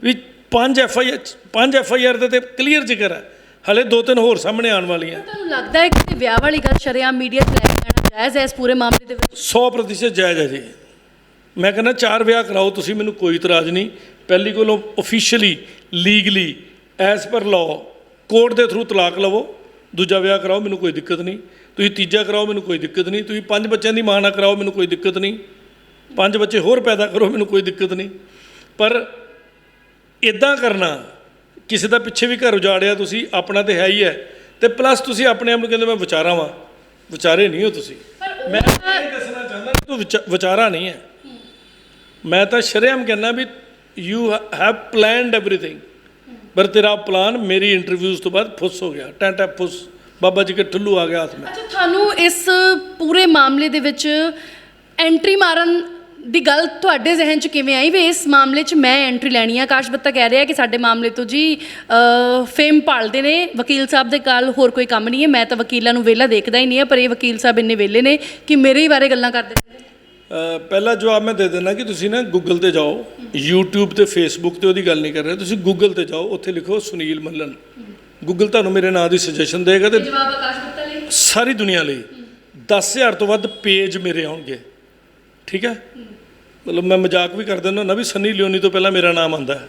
Speaker 2: ਵੀ ਪੰਜ ਐਫ ਆਈ ਪੰਜ ਐਫ ਆਈ ਆਰ ਦੇ ਤੇ ਕਲੀਅਰ ਜ਼ਿਕਰ ਹੈ। ਹਲੇ ਦੋ ਤਿੰਨ ਹੋਰ ਸਾਹਮਣੇ ਆਉਣ ਵਾਲੀਆਂ।
Speaker 1: ਤੁਹਾਨੂੰ ਲੱਗਦਾ ਹੈ ਕਿ ਵਿਆਹ ਵਾਲੀ ਗੱਲ ਸ਼ਰੇਆਮ ਮੀਡੀਆ 'ਚ ਲੈ ਕੇ ਆਉਣਾ ਜਾਇਜ਼ ਹੈ ਇਸ ਪੂਰੇ ਮਾਮਲੇ ਦੇ ਵਿੱਚ?
Speaker 2: 100% ਜਾਇਜ਼ ਹੈ ਜੀ। ਮੈਂ ਕਹਿੰਦਾ ਚਾਰ ਵਿਆਹ ਕਰਾਓ ਤੁਸੀਂ ਮੈਨੂੰ ਕੋਈ ਇਤਰਾਜ਼ ਨਹੀਂ। ਪਹਿਲੀ ਕੋਲੋਂ officially legally as per law court ਦੇ ਥਰੂ ਤਲਾਕ ਲਵੋ। ਦੂਜਾ ਵਿਆਹ ਕਰਾਓ ਮੈਨੂੰ ਕੋਈ ਦਿੱਕਤ ਨਹੀਂ। ਤੁਸੀਂ ਤੀਜਾ ਕਰਾਓ ਮੈਨੂੰ ਕੋਈ ਦਿੱਕਤ ਨਹੀਂ। ਤੁਸੀਂ ਪੰਜ ਬੱਚਿਆਂ ਦੀ ਮਾਂ ਨਾਲ ਕਰਾਓ ਮੈਨੂੰ ਕੋਈ ਦਿੱਕਤ ਨਹੀਂ। ਪੰਜ ਬੱਚੇ ਹੋਰ ਪੈਦਾ ਕਰੋ ਮੈਨੂੰ ਕੋਈ ਦਿੱਕਤ ਨਹੀਂ। ਪਰ ਇਦਾਂ ਕਰਨਾ ਕਿਸੇ ਦਾ ਪਿੱਛੇ ਵੀ ਘਰ ਉਜਾੜਿਆ ਤੁਸੀਂ ਆਪਣਾ ਤੇ ਹੈ ਹੀ ਹੈ। ਤੇ ਪਲੱਸ ਤੁਸੀਂ ਆਪਣੇ ਆਪ ਨੂੰ ਕਹਿੰਦੇ ਮੈਂ ਵਿਚਾਰਾ ਵਾਂ। ਵਿਚਾਰੇ ਨਹੀਂ ਹੋ ਤੁਸੀਂ। ਮੈਂ ਇਹ ਦੱਸਣਾ ਚਾਹੁੰਦਾ ਤੂੰ ਵਿਚਾ- ਵਿਚਾਰਾ ਨਹੀਂ ਹੈ। ਮੈਂ ਤਾਂ ਸ਼ਰੇਆਮ ਕਹਿੰਦਾ ਵੀ ਯੂ ਹੈਵ ਪਲਾਨਡ ਐਵਰੀਥਿੰਗ ਪਰ ਤੇਰਾ ਪਲਾਨ ਮੇਰੀ ਇੰਟਰਵਿਊਜ਼ ਤੋਂ ਬਾਅਦ ਫੁੱਸ ਹੋ ਗਿਆ। ਟੈਂਟਾ ਫੁੱਸ। ਬਾਬਾ ਜੀ ਕੇ ਠੁੱਲੂ ਆ ਗਿਆ ਹੱਥ ਵਿੱਚ
Speaker 1: ਅੱਛਾ, ਤੁਹਾਨੂੰ ਇਸ ਪੂਰੇ ਮਾਮਲੇ ਦੇ ਵਿੱਚ ਐਂਟਰੀ ਮਾਰਨ ਦੀ ਗੱਲ ਤੁਹਾਡੇ ਜ਼ਿਹਨ 'ਚ ਕਿਵੇਂ ਆਈ? ਵੇ ਇਸ ਮਾਮਲੇ 'ਚ ਮੈਂ ਐਂਟਰੀ ਲੈਣੀ ਆ। ਕਾਸ਼ ਬੱਤਾ ਕਹਿ ਰਿਹਾ ਕਿ ਸਾਡੇ ਮਾਮਲੇ ਤੋਂ ਜੀ ਫੇਮ ਭਾਲਦੇ ਨੇ। ਵਕੀਲ ਸਾਹਿਬ ਦੇ ਕਾਲ ਹੋਰ ਕੋਈ ਕੰਮ ਨਹੀਂ ਹੈ। ਮੈਂ ਤਾਂ ਵਕੀਲਾਂ ਨੂੰ ਵੇਲਾ ਦੇਖਦਾ ਹੀ ਨਹੀਂ ਆ ਪਰ ਇਹ ਵਕੀਲ ਸਾਹਿਬ ਇੰਨੇ ਵੇਲੇ ਨੇ ਕਿ ਮੇਰੇ ਹੀ ਬਾਰੇ ਗੱਲਾਂ ਕਰਦੇ ਨੇ।
Speaker 2: ਪਹਿਲਾ ਜਵਾਬ ਮੈਂ ਦੇ ਦਿੰਦਾ ਕਿ ਤੁਸੀਂ ਨਾ ਗੂਗਲ ਤੇ ਜਾਓ YouTube ਤੇ Facebook ਤੇ ਉਹਦੀ ਗੱਲ ਨਹੀਂ ਕਰ ਰਹੇ ਤੁਸੀਂ ਗੂਗਲ ਤੇ ਜਾਓ ਉੱਥੇ ਲਿਖੋ ਸੁਨੀਲ ਮੱਲਨ। ਗੂਗਲ ਤੁਹਾਨੂੰ ਮੇਰੇ ਨਾਂ ਦੀ ਸੁਜੈਸ਼ਨ ਦੇਗਾ ਤੇ
Speaker 1: ਜਵਾਬ ਆਕਾਸ਼ ਬੱਤਾ ਲਈ?
Speaker 2: ਸਾਰੀ ਦੁਨੀਆ ਲਈ। 10000 ਤੋਂ ਵੱਧ ਪੇਜ ਮੇਰੇ ਆਉਣਗੇ। ਠੀਕ ਹੈ? ਮਤਲਬ ਮੈਂ ਮਜ਼ਾਕ ਵੀ ਕਰ ਦਿੰਦਾ ਹੁੰਦਾ ਵੀ ਸਨੀ ਲਿਓਨੀ ਤੋਂ ਪਹਿਲਾਂ ਮੇਰਾ ਨਾਮ ਆਉਂਦਾ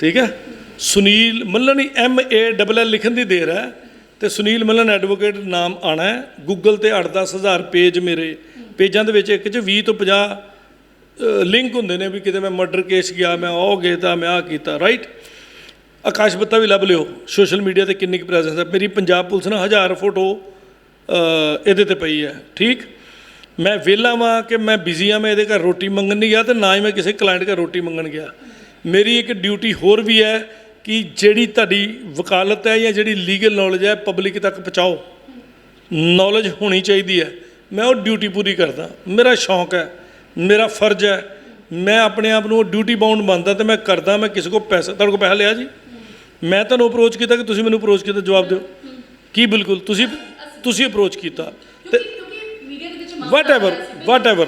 Speaker 2: ਠੀਕ ਹੈ? Sunil Mallan M A double L ਲਿਖਣ ਦੀ ਦੇਰ ਹੈ। ਤੇ ਸੁਨੀਲ ਮੱਲਨ ਐਡਵੋਕੇਟ ਨਾਮ ਆਣਾ ਹੈ। ਗੂਗਲ ਤੇ 8-10 ਹਜ਼ਾਰ ਪੇਜ ਮੇਰੇ। ਪੇਜਾਂ ਦੇ ਵਿੱਚ ਇੱਕ 'ਚ 20 ਤੋਂ 50 ਲਿੰਕ ਹੁੰਦੇ ਨੇ ਵੀ ਕਿਤੇ ਮੈਂ ਮਰਡਰ ਕੇਸ ਗਿਆ, ਮੈਂ ਉਹ ਕੀਤਾ, ਮੈਂ ਆ ਕੀਤਾ ਰਾਈਟ ਆਕਾਸ਼ ਬੱਤਾ ਵੀ ਲੱਭ ਲਿਓ। ਸੋਸ਼ਲ ਮੀਡੀਆ ਤੇ ਕਿੰਨੀ ਕੁ ਪ੍ਰੈਜ਼ੈਂਸ ਹੈ। ਮੇਰੀ ਪੰਜਾਬ ਪੁਲਿਸ ਨਾਲ ਹਜ਼ਾਰ ਫੋਟੋ ਇਹਦੇ ਤੇ ਪਈ ਹੈ। ਠੀਕ? ਮੈਂ ਵਿਹਲਾ ਵਾਂ ਕਿ ਮੈਂ ਬਿਜ਼ੀ ਆ, ਮੈਂ ਇਹਦੇ ਘਰ ਰੋਟੀ ਮੰਗਣ ਨਹੀਂ ਗਿਆ ਤੇ ਨਾ ਹੀ ਮੈਂ ਕਿਸੇ ਕਲਾਇੰਟ ਘਰ ਰੋਟੀ ਮੰਗਣ ਗਿਆ। ਮੇਰੀ ਇੱਕ ਡਿਊਟੀ ਹੋਰ ਵੀ ਹੈ ਕਿ ਜਿਹੜੀ ਤੁਹਾਡੀ ਵਕਾਲਤ ਹੈ ਜਾਂ ਜਿਹੜੀ ਲੀਗਲ ਨੌਲੇਜ ਹੈ ਪਬਲਿਕ ਤੱਕ ਪਹੁੰਚਾਓ। ਨੌਲੇਜ ਹੋਣੀ ਚਾਹੀਦੀ ਹੈ। ਮੈਂ ਉਹ ਡਿਊਟੀ ਪੂਰੀ ਕਰਦਾ। ਮੇਰਾ ਸ਼ੌਂਕ ਹੈ। ਮੇਰਾ ਫਰਜ਼ ਹੈ। ਮੈਂ ਆਪਣੇ ਆਪ ਨੂੰ ਡਿਊਟੀ ਬਾਉਂਡ ਮੰਨਦਾ ਤੇ ਮੈਂ ਕਰਦਾ। ਮੈਂ ਕਿਸੇ ਕੋ ਪੈਸਾ ਤੁਹਾਡੇ ਕੋਲ ਪੈਸਾ ਲਿਆ ਜੀ? ਮੈਂ ਤੁਹਾਨੂੰ ਅਪਰੋਚ ਕੀਤਾ ਕਿ ਤੁਸੀਂ ਮੈਨੂੰ ਅਪਰੋਚ ਕੀਤਾ ਜਵਾਬ ਦਿਓ। ਕੀ ਬਿਲਕੁਲ? ਤੁਸੀਂ ਤੁਸੀਂ ਅਪਰੋਚ ਕੀਤਾ। ਤੇ ਵਟ ਐਵਰ ਵਟ ਐਵਰ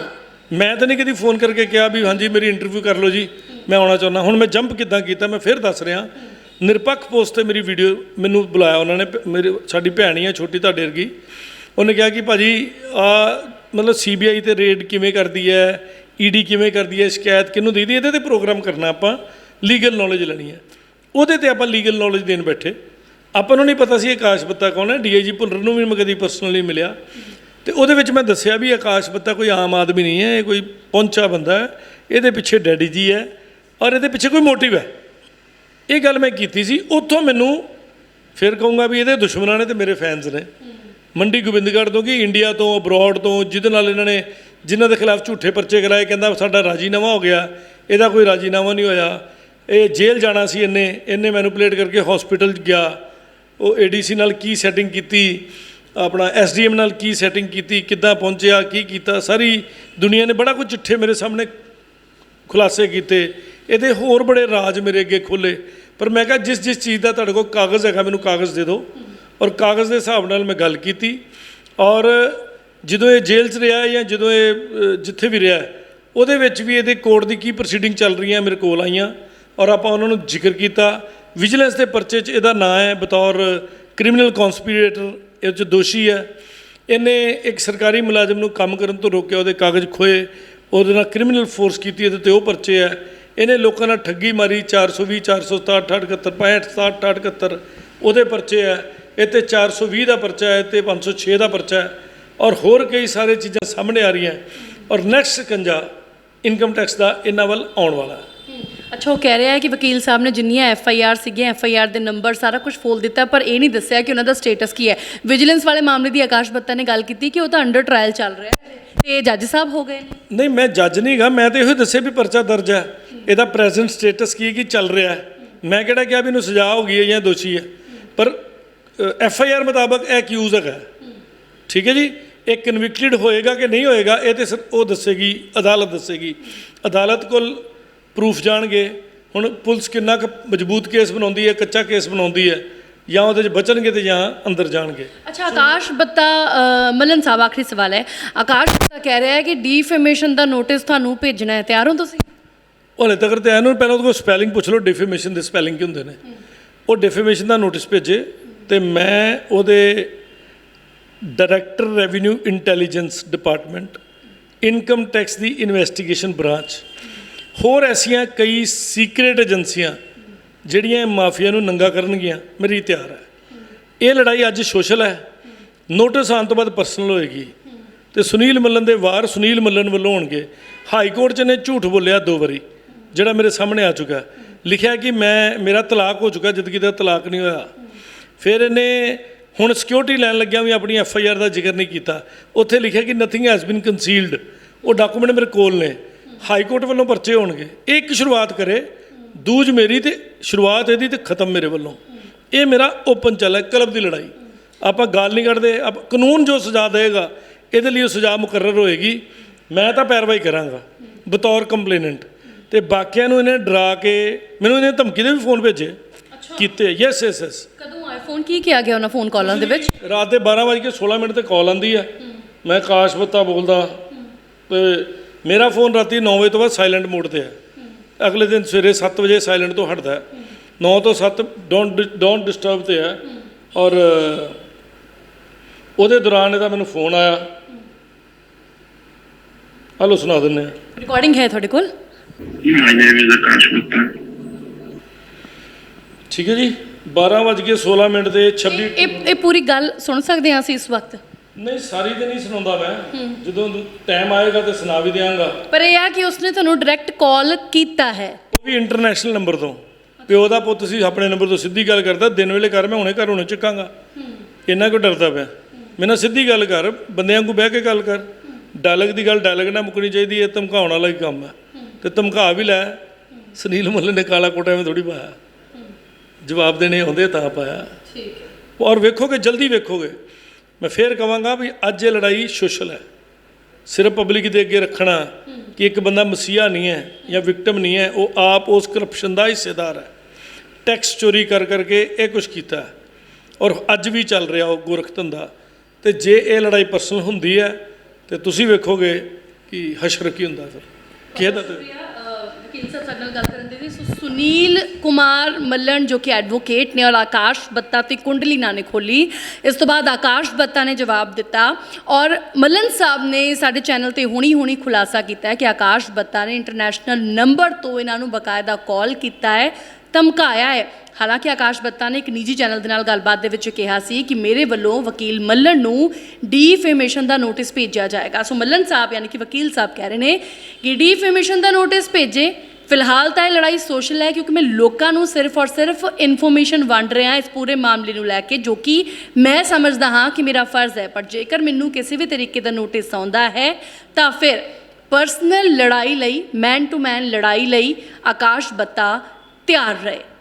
Speaker 2: ਮੈਂ ਤਾਂ ਨਹੀਂ ਕਦੀ ਫੋਨ ਕਰਕੇ ਕਿਹਾ ਵੀ ਹਾਂਜੀ ਮੇਰੀ ਇੰਟਰਵਿਊ ਕਰ ਲਓ ਜੀ। ਮੈਂ ਆਉਣਾ ਚਾਹੁੰਦਾ, ਹੁਣ ਮੈਂ ਜੰਪ ਕਿੱਦਾਂ ਕੀਤਾ ਮੈਂ ਫਿਰ ਦੱਸ ਰਿਹਾ। ਨਿਰਪੱਖ ਪੋਸਟ ਤੇ ਮੇਰੀ ਵੀਡੀਓ ਮੈਨੂੰ ਬੁਲਾਇਆ ਉਹਨਾਂ ਨੇ ਪ- ਮੇਰੇ, ਸਾਡੀ ਭੈਣ ਹੀ ਆ, ਛੋਟੀ ਤੁਹਾਡੇ ਵਰਗੀ। ਉਹਨੇ ਕਿਹਾ ਕਿ ਭਾਜੀ, ਆ ਮਤਲਬ ਸੀਬੀਆਈ ਤੇ ਰੇਡ ਕਿਵੇਂ ਕਰਦੀ ਹੈ ਈਡੀ ਕਿਵੇਂ ਕਰਦੀ ਹੈ, ਸ਼ਿਕਾਇਤ ਕਿਹਨੂੰ ਦੇਦੀ ਇਹਦੇ ਤੇ ਪ੍ਰੋਗਰਾਮ ਕਰਨਾ ਆਪਾਂ ਲੀਗਲ ਨੌਲੇਜ ਲੈਣੀ ਹੈ। ਉਹਦੇ ਤੇ ਆਪਾਂ ਲੀਗਲ ਨੌਲੇਜ ਦੇਣ ਬੈਠੇ। ਆਪਾਂ ਨੂੰ ਨਹੀਂ ਪਤਾ ਸੀ ਆਕਾਸ਼ ਬੱਤਾ ਕੌਣ ਹੈ ਡੀਆਈਜੀ ਭੁੱਲਰ ਨੂੰ ਵੀ ਮੈਂ ਕਦੀ ਪਰਸਨਲੀ ਮਿਲਿਆ। ਤੇ ਉਹਦੇ ਵਿੱਚ ਮੈਂ ਦੱਸਿਆ ਵੀ ਆਕਾਸ਼ ਬੱਤਾ ਕੋਈ ਆਮ ਆਦਮੀ ਨਹੀਂ ਹੈ, ਇਹ ਕੋਈ ਪਹੁੰਚਾ ਬੰਦਾ ਹੈ, ਇਹਦੇ ਪਿੱਛੇ ਡੈਡੀ ਜੀ ਹੈ। ਔਰ ਇਹਦੇ ਪਿੱਛੇ ਕੋਈ ਮੋਟਿਵ ਹੈ। ਇਹ ਗੱਲ ਮੈਂ ਕੀਤੀ ਸੀ, ਉੱਥੋਂ ਮੈਨੂੰ ਫਿਰ ਕਹੂੰਗਾ ਵੀ ਇਹਦੇ ਦੁਸ਼ਮਣਾਂ ਨੇ ਤੇ ਮੇਰੇ ਫੈਨਸ ਨੇ। ਮੰਡੀ ਗੋਬਿੰਦਗੜ੍ਹ ਤੋਂ ਕਿ ਇੰਡੀਆ ਤੋਂ ਅਬਰੋਡ ਤੋਂ, ਜਿਹਦੇ ਨਾਲ ਇਹਨਾਂ ਨੇ, ਜਿਨ੍ਹਾਂ ਦੇ ਖਿਲਾਫ ਝੂਠੇ ਪਰਚੇ ਕਰਾਏ, ਕਹਿੰਦਾ ਸਾਡਾ ਰਾਜੀਨਾਮਾ ਹੋ ਗਿਆ, ਇਹਦਾ ਕੋਈ ਰਾਜੀਨਾਮਾ ਨਹੀਂ ਹੋਇਆ। ਇਹ ਜੇਲ੍ਹ ਜਾਣਾ ਸੀ ਇਹਨੇ ਇਹਨੇ ਮੈਨੂਪਲੇਟ ਕਰਕੇ ਹਸਪੀਟਲ ਗਿਆ। ਉਹ ਏਡੀਸੀ ਨਾਲ ਕੀ ਸੈਟਿੰਗ ਕੀਤੀ, ਆਪਣਾ ਐਸਡੀਐਮ ਨਾਲ ਕੀ ਸੈਟਿੰਗ ਕੀਤੀ, ਕਿੱਦਾਂ ਪਹੁੰਚਿਆ, ਕੀ ਕੀਤਾ, ਸਾਰੀ ਦੁਨੀਆ ਨੇ ਬੜਾ ਕੁਝ ਚਿੱਠੇ ਮੇਰੇ ਸਾਹਮਣੇ ਖੁਲਾਸੇ ਕੀਤੇ। ਇਹਦੇ ਹੋਰ ਬੜੇ ਰਾਜ ਮੇਰੇ ਅੱਗੇ ਖੋਲੇ। ਪਰ ਮੈਂ ਕਿਹਾ ਜਿਸ ਜਿਸ ਚੀਜ਼ ਦਾ ਤੁਹਾਡੇ ਕੋਲ ਕਾਗਜ਼ ਹੈਗਾ, ਮੈਨੂੰ ਕਾਗਜ਼ ਦੇ ਦਿਓ। ਔਰ ਕਾਗਜ਼ ਦੇ ਹਿਸਾਬ ਨਾਲ ਮੈਂ ਗੱਲ ਕੀਤੀ। ਔਰ ਜਦੋਂ ਇਹ ਜੇਲ੍ਹ 'ਚ ਰਿਹਾ ਜਾਂ ਜਦੋਂ ਇਹ ਜਿੱਥੇ ਵੀ ਰਿਹਾ, ਉਹਦੇ ਵਿੱਚ ਵੀ ਇਹਦੇ ਕੋਰਟ ਦੀ ਕੀ ਪ੍ਰੋਸੀਡਿੰਗ ਚੱਲ ਰਹੀਆਂ ਮੇਰੇ ਕੋਲ ਆਈਆਂ। ਔਰ ਆਪਾਂ ਉਹਨਾਂ ਨੂੰ ਜ਼ਿਕਰ ਕੀਤਾ। ਵਿਜੀਲੈਂਸ ਦੇ ਪਰਚੇ 'ਚ ਇਹਦਾ ਨਾਂ ਹੈ ਬਤੌਰ ਕ੍ਰਿਮੀਨਲ ਕਨਸਪੀਰੇਟਰ ਇਹ 'ਚ ਦੋਸ਼ੀ ਹੈ। ਇਹਨੇ ਇੱਕ ਸਰਕਾਰੀ ਮੁਲਾਜ਼ਮ ਨੂੰ ਕੰਮ ਕਰਨ ਤੋਂ ਰੋਕਿਆ, ਉਹਦੇ ਕਾਗਜ਼ ਖੋਏ। ਉਹਦੇ ਨਾਲ ਕ੍ਰਿਮੀਨਲ ਫੋਰਸ ਕੀਤੀ ਇਹਦੇ ਤੇ ਉਹ ਪਰਚੇ ਹੈ। ਇਹਨੇ ਲੋਕਾਂ ਨਾਲ ਠੱਗੀ ਮਾਰੀ 420 467 68 65 67 71 ਉਹਦੇ ਪਰਚੇ ਹੈ ਇਹ ਤੇ 420 ਦਾ ਪਰਚਾ ਹੈ ਤੇ 506 ਦਾ ਪਰਚਾ ਹੈ। ਔਰ ਹੋਰ ਕਈ ਸਾਰੇ ਚੀਜ਼ਾਂ ਸਾਹਮਣੇ ਆ ਰਹੀਆਂ। ਔਰ ਨੈਕਸਟ ਕੰਜਾ ਇਨਕਮ ਟੈਕਸ ਦਾ ਇਹਨਾਂ ਵੱਲ ਆਉਣ ਵਾਲਾ।
Speaker 1: ਅੱਛਾ, ਉਹ ਕਹਿ ਰਿਹਾ ਹੈ ਕਿ ਵਕੀਲ ਸਾਹਿਬ ਨੇ ਜਿੰਨੀਆਂ ਐਫ ਆਈ ਆਰ ਸੀਗੀਆਂ ਐਫ ਆਈ ਆਰ ਦੇ ਨੰਬਰ ਸਾਰਾ ਕੁਝ ਫੋਲ ਦਿੱਤਾ, ਪਰ ਇਹ ਨਹੀਂ ਦੱਸਿਆ ਕਿ ਉਹਨਾਂ ਦਾ ਸਟੇਟਸ ਕੀ ਹੈ। ਵਿਜੀਲੈਂਸ ਵਾਲੇ ਮਾਮਲੇ ਦੀ ਆਕਾਸ਼ ਬੱਤਾ ਨੇ ਗੱਲ ਕੀਤੀ ਕਿ ਉਹ ਤਾਂ ਅੰਡਰ ਟ੍ਰਾਇਲ ਚੱਲ ਰਿਹਾ ਹੈ। ਤੇ ਜੱਜ ਸਾਹਿਬ ਹੋ ਗਏ ਨੇ?
Speaker 2: ਨਹੀਂ, ਮੈਂ ਜੱਜ ਨਹੀਂਗਾ ਮੈਂ ਤਾਂ ਇਹੋ ਹੀ ਦੱਸਿਆ ਵੀ ਪਰਚਾ ਦਰਜ ਹੈ। ਇਹਦਾ ਪ੍ਰੈਜ਼ੈਂਟ ਸਟੇਟਸ ਕੀ ਕੀ ਚੱਲ ਰਿਹਾ ਹੈ। ਮੈਂ ਕਿਹੜਾ ਕਿਹਾ ਵੀ ਇਹਨੂੰ ਸਜ਼ਾ ਹੋ ਗਈ ਹੈ ਜਾਂ ਦੋਸ਼ੀ ਹੈ। ਪਰ ਐਫ ਆਈ ਆਰ ਮੁਤਾਬਕ ਇਹ ਅਕਿਊਜ਼ ਹੈਗਾ। ਠੀਕ ਹੈ ਜੀ? ਇਹ ਕਨਵਿਕਟਡ ਹੋਏਗਾ ਕਿ ਨਹੀਂ ਹੋਏਗਾ, ਇਹ ਤੇ ਸਿਰਫ ਉਹ ਦੱਸੇਗੀ, ਅਦਾਲਤ ਦੱਸੇਗੀ। ਅਦਾਲਤ ਕੋਲ ਪ੍ਰੂਫ ਜਾਣਗੇ। ਹੁਣ ਪੁਲਿਸ ਕਿੰਨਾ ਕੁ ਮਜ਼ਬੂਤ ਕੇਸ ਬਣਾਉਂਦੀ ਹੈ, ਕੱਚਾ ਕੇਸ ਬਣਾਉਂਦੀ ਹੈ। ਜਾਂ ਉਹਦੇ 'ਚ ਬਚਣਗੇ ਤੇ ਜਾਂ ਅੰਦਰ ਜਾਣਗੇ।
Speaker 1: ਅੱਛਾ ਆਕਾਸ਼ ਬੱਤਾ ਮਲਨ ਸਾਹਿਬ ਆਖਰੀ ਸਵਾਲ ਹੈ। ਆਕਾਸ਼ ਬੱਤਾ ਕਹਿ ਰਿਹਾ ਹੈ ਕਿ ਡੀਫੇਮੇਸ਼ਨ ਦਾ ਨੋਟਿਸ ਤੁਹਾਨੂੰ ਭੇਜਣਾ ਹੈ। ਤਿਆਰ ਹੋ ਤੁਸੀਂ?
Speaker 2: ਹਲੇ ਤੱਕ ਤੇ ਇਹਨੂੰ ਪਹਿਲਾਂ ਉਹਦੇ ਕੋਲ ਸਪੈਲਿੰਗ ਪੁੱਛ ਲਓ। ਡਿਫੇਮੇਸ਼ਨ ਦੇ ਸਪੈਲਿੰਗ ਕੀ ਹੁੰਦੇ ਨੇ? ਉਹ ਡਿਫੇਮੇਸ਼ਨ ਦਾ ਨੋਟਿਸ ਭੇਜੇ ਤੇ ਮੈਂ ਉਹਦੇ director revenue intelligence department income tax ਦੀ ਇਨਵੈਸਟੀਗੇਸ਼ਨ ਬ੍ਰਾਂਚ ਹੋਰ ਐਸੀਆਂ ਕਈ ਸੀਕ੍ਰੀਟ ਏਜੰਸੀਆਂ ਜਿਹੜੀਆਂ ਇਹ ਮਾਫੀਆ ਨੂੰ ਨੰਗਾ ਕਰਨਗੀਆਂ, ਮੇਰੀ ਤਿਆਰ ਹੈ। ਇਹ ਲੜਾਈ ਅੱਜ ਸੋਸ਼ਲ ਹੈ। ਨੋਟਿਸ ਆਉਣ ਤੋਂ ਬਾਅਦ ਪਰਸਨਲ ਹੋਏਗੀ। ਤੇ ਸੁਨੀਲ ਮੱਲਨ ਦੇ ਵਾਰ ਸੁਨੀਲ ਮੱਲਨ ਵੱਲੋਂ ਹੋਣਗੇ। ਹਾਈ ਕੋਰਟ 'ਚ ਨੇ ਝੂਠ ਬੋਲਿਆ ਦੋ ਵਾਰੀ, ਜਿਹੜਾ ਮੇਰੇ ਸਾਹਮਣੇ ਆ ਚੁੱਕਾ ਲਿਖਿਆ ਕਿ ਮੈਂ, ਮੇਰਾ ਤਲਾਕ ਹੋ ਚੁੱਕਾ ਜਦਕਿ ਦਾ ਤਲਾਕ ਨਹੀਂ ਹੋਇਆ। ਫਿਰ ਇਹਨੇ ਹੁਣ ਸਿਕਿਉਰਿਟੀ ਲੈਣ ਲੱਗਿਆ ਵੀ ਆਪਣੀ ਐਫ ਆਈ ਆਰ ਦਾ ਜ਼ਿਕਰ ਨਹੀਂ ਕੀਤਾ। ਉੱਥੇ ਲਿਖਿਆ ਕਿ ਨਥਿੰਗ ਹੈਜ਼ ਬੀਨ ਕੰਸੀਲਡ ਉਹ ਡਾਕੂਮੈਂਟ ਮੇਰੇ ਕੋਲ ਨੇ। ਹਾਈ ਕੋਰਟ ਵੱਲੋਂ ਪਰਚੇ ਹੋਣਗੇ। ਇਹ ਇੱਕ ਸ਼ੁਰੂਆਤ ਕਰੇ ਦੂਜ ਮੇਰੀ ਤੇ ਸ਼ੁਰੂਆਤ ਇਹਦੀ ਤੇ ਖਤਮ ਮੇਰੇ ਵੱਲੋਂ। ਇਹ ਮੇਰਾ ਓਪਨ ਚੱਲ ਹੈ ਕਲਬ ਦੀ ਲੜਾਈ। ਆਪਾਂ ਗਾਲ ਨਹੀਂ ਕੱਢਦੇ ਆਪ ਕਾਨੂੰਨ ਜੋ ਸਜ਼ਾ ਦੇਗਾ ਇਹਦੇ ਲਈ ਉਹ ਸਜ਼ਾ ਮੁਕਰਰ ਹੋਏਗੀ। ਮੈਂ ਤਾਂ ਪੈਰਵਾਈ ਕਰਾਂਗਾ ਬਤੌਰ ਕੰਪਲੇਨੈਂਟ। ਤੇ ਬਾਕੀਆਂ ਨੂੰ ਇਹਨੇ ਡਰਾ ਕੇ ਮੈਨੂੰ ਇਹਨੇ ਧਮਕੀ ਦੇ ਵੀ ਫੋਨ ਭੇਜੇ। ਕੀਤੇ ਯੈਸ ਯੈਸ ਯੈਸ
Speaker 1: ਕਦੋਂ ਆਈਫੋਨ ਕੀ ਕਿਹਾ ਗਿਆ ਉਹਨਾਂ ਫੋਨ ਕਾਲਾਂ ਦੇ ਵਿੱਚ?
Speaker 2: ਰਾਤ ਦੇ 12:16 ਮਿੰਟ ਤੇ ਕਾਲ ਆਂਦੀ ਹੈ ਮੈਂ ਆਕਾਸ਼ ਬੱਤਾ ਬੋਲਦਾ। ਤੇ ਮੇਰਾ ਫੋਨ ਰਾਤੀ 9 ਵਜੇ ਤੋਂ ਬਾਅਦ ਸਾਇਲੈਂਟ ਮੋਡ ਤੇ ਹੈ ਅਗਲੇ ਦਿਨ ਸਵੇਰੇ 7 ਵਜੇ ਸਾਇਲੈਂਟ ਤੋਂ ਹਟਦਾ 9 ਤੋਂ 7 ਡੋਂਟ ਡੋਂਟ ਡਿਸਟਰਬ ਤੇ ਹੈ। ਔਰ ਉਹਦੇ ਦੌਰਾਨ ਇਹਦਾ ਮੈਨੂੰ ਫੋਨ ਆਇਆ। ਹਲੋ ਸੁਣਾ ਦਿੰਦੇ ਹਾਂ।
Speaker 1: ਰਿਕਾਰਡਿੰਗ ਹੈ ਤੁਹਾਡੇ ਕੋਲ.
Speaker 2: ਠੀਕ ਹੈ ਜੀ। 12:16 ਮਿੰਟ ਤੇ 26
Speaker 1: ਇਹ ਇਹ ਪੂਰੀ ਗੱਲ ਸੁਣ ਸਕਦੇ ਹਾਂ ਅਸੀਂ ਇਸ ਵਕਤ?
Speaker 2: ਨਹੀਂ ਸਾਰੀ ਤੇ ਨਹੀਂ ਸੁਣਾਉਂਦਾ ਮੈਂ। ਜਦੋਂ ਟਾਈਮ ਆਏਗਾ ਤੇ ਸੁਣਾ ਵੀ ਦਿਆਂਗਾ।
Speaker 1: ਪਰ ਇਹ ਆ ਕਿ ਉਸਨੇ ਤੁਹਾਨੂੰ ਡਾਇਰੈਕਟ ਕਾਲ ਕੀਤਾ ਹੈ।
Speaker 2: ਉਹ ਵੀ ਇੰਟਰਨੈਸ਼ਨਲ ਨੰਬਰ ਤੋਂ। ਪਿਓ ਦਾ ਪੁੱਤ ਸੀ ਆਪਣੇ ਨੰਬਰ ਤੋਂ ਸਿੱਧੀ ਗੱਲ ਕਰਦਾ ਦਿਨ ਵੇਲੇ ਕਰ ਮੈਂ ਹੁਣੇ ਘਰ ਹੁਣੇ ਚੱਕਾਂਗਾ। ਇੰਨਾ ਕਿਉਂ ਡਰਦਾ ਪਿਆ। ਮੇਰੇ ਨਾਲ ਸਿੱਧੀ ਗੱਲ ਕਰ ਬੰਦਿਆਂ ਨੂੰ ਬਹਿ ਕੇ ਗੱਲ ਕਰ। ਡਾਇਲੌਗ ਦੀ ਗੱਲ ਡਾਇਲੌਗ ਨਾਲ ਮੁੱਕਣੀ ਚਾਹੀਦੀ ਹੈ ਧਮਕਾਉਣ ਵਾਲਾ ਹੀ ਕੰਮ ਹੈ। ਤੇ ਧਮਕਾ ਵੀ ਲੈ। ਸੁਨੀਲ ਮੱਲਨ ਨੇ ਕਾਲਾ ਕੋਟਾ ਐਵੇਂ ਥੋੜੀ ਪਾਇਆ। ਜਵਾਬ ਦੇਣੇ ਆਉਂਦੇ ਤਾਂ ਪਾਇਆ।
Speaker 1: ਠੀਕ ਹੈ।
Speaker 2: ਔਰ ਵੇਖੋਗੇ ਜਲਦੀ ਵੇਖੋਗੇ। ਮੈਂ ਫੇਰ ਕਹਾਂਗਾ ਵੀ ਅੱਜ ਇਹ ਲੜਾਈ ਸੋਸ਼ਲ ਹੈ। ਸਿਰਫ ਪਬਲਿਕ ਦੇ ਅੱਗੇ ਰੱਖਣਾ ਕਿ ਇੱਕ ਬੰਦਾ ਮਸੀਹਾ ਨਹੀਂ ਹੈ ਜਾਂ ਵਿਕਟਮ ਨਹੀਂ ਹੈ, ਉਹ ਆਪ ਉਸ ਕਰਪਸ਼ਨ ਦਾ ਹਿੱਸੇਦਾਰ ਹੈ। ਟੈਕਸ ਚੋਰੀ ਕਰ ਕਰਕੇ ਇਹ ਕੁਝ ਕੀਤਾ ਔਰ ਅੱਜ ਵੀ ਚੱਲ ਰਿਹਾ ਉਹ ਗੋਰਖ ਧੰਦਾ ਤੇ ਜੇ ਇਹ ਲੜਾਈ ਪਰਸਨਲ ਹੁੰਦੀ ਹੈ, ਤੇ ਤੁਸੀਂ ਵੇਖੋਗੇ ਕਿ ਹਸ਼ਰ ਕੀ ਹੁੰਦਾ ਫਿਰ। ਕਿਹਦਾ ਤੇ
Speaker 1: ਵਕੀਲ ਸਾਹਿਬ ਸਾਡੇ ਨਾਲ ਗੱਲ ਕਰਨ ਦੇ ਲਈ। ਸੋ ਸੁਨੀਲ ਕੁਮਾਰ ਮੱਲਣ, ਜੋ ਕਿ ਐਡਵੋਕੇਟ ਨੇ ਔਰ ਆਕਾਸ਼ ਬੱਤਾ ਤੇ ਕੁੰਡਲੀ ਨਾ ਨੇ ਖੋਲੀ ਇਸ ਤੋਂ ਬਾਅਦ ਆਕਾਸ਼ ਬੱਤਾ ਨੇ ਜਵਾਬ ਦਿੱਤਾ। ਔਰ ਮੱਲਣ ਸਾਹਿਬ ਨੇ ਸਾਡੇ ਚੈਨਲ ਤੇ ਹੁਣੀ ਹੁਣੀ ਖੁਲਾਸਾ ਕੀਤਾ ਹੈ ਕਿ ਆਕਾਸ਼ ਬੱਤਾ ਨੇ ਇੰਟਰਨੈਸ਼ਨਲ ਨੰਬਰ ਤੋਂ ਇਹਨਾਂ ਨੂੰ ਬਕਾਇਦਾ ਕਾਲ ਕੀਤਾ ਹੈ। ਧਮਕਾਇਆ ਹੈ। ਹਾਲਾਂਕਿ ਆਕਾਸ਼ ਬੱਤਾ ਨੇ ਇੱਕ ਨਿੱਜੀ ਚੈਨਲ ਦੇ ਨਾਲ ਗੱਲਬਾਤ ਦੇ ਵਿੱਚ ਕਿਹਾ ਸੀ ਕਿ ਮੇਰੇ ਵੱਲੋਂ ਵਕੀਲ ਮੱਲਣ ਨੂੰ ਡੀਫੇਮੇਸ਼ਨ ਦਾ ਨੋਟਿਸ ਭੇਜਿਆ ਜਾਏਗਾ। ਸੋ ਮੱਲਣ ਸਾਹਿਬ ਯਾਨੀ ਕਿ ਵਕੀਲ ਸਾਹਿਬ ਕਹਿ ਰਹੇ ਨੇ ਕਿ ਡੀਫੇਮੇਸ਼ਨ ਦਾ ਨੋਟਿਸ ਭੇਜੇ। ਫਿਲਹਾਲ ਤਾਂ ਇਹ ਲੜਾਈ ਸੋਸ਼ਲ ਹੈ ਕਿਉਂਕਿ ਮੈਂ ਲੋਕਾਂ ਨੂੰ ਸਿਰਫ ਔਰ ਸਿਰਫ ਇਨਫੋਰਮੇਸ਼ਨ ਵੰਡ ਰਿਹਾ ਇਸ ਪੂਰੇ ਮਾਮਲੇ ਨੂੰ ਲੈ ਕੇ, ਜੋ ਕਿ ਮੈਂ ਸਮਝਦਾ ਹਾਂ ਕਿ ਮੇਰਾ ਫਰਜ਼ ਹੈ। ਪਰ ਜੇਕਰ ਮੈਨੂੰ ਕਿਸੇ ਵੀ ਤਰੀਕੇ ਦਾ ਨੋਟਿਸ ਆਉਂਦਾ ਹੈ, ਤਾਂ ਫਿਰ ਪਰਸਨਲ ਲੜਾਈ ਲਈ ਮੈਨ ਟੂ ਮੈਨ ਲੜਾਈ ਲਈ ਆਕਾਸ਼ ਬੱਤਾ ਤਿਆਰ ਰਹੇ।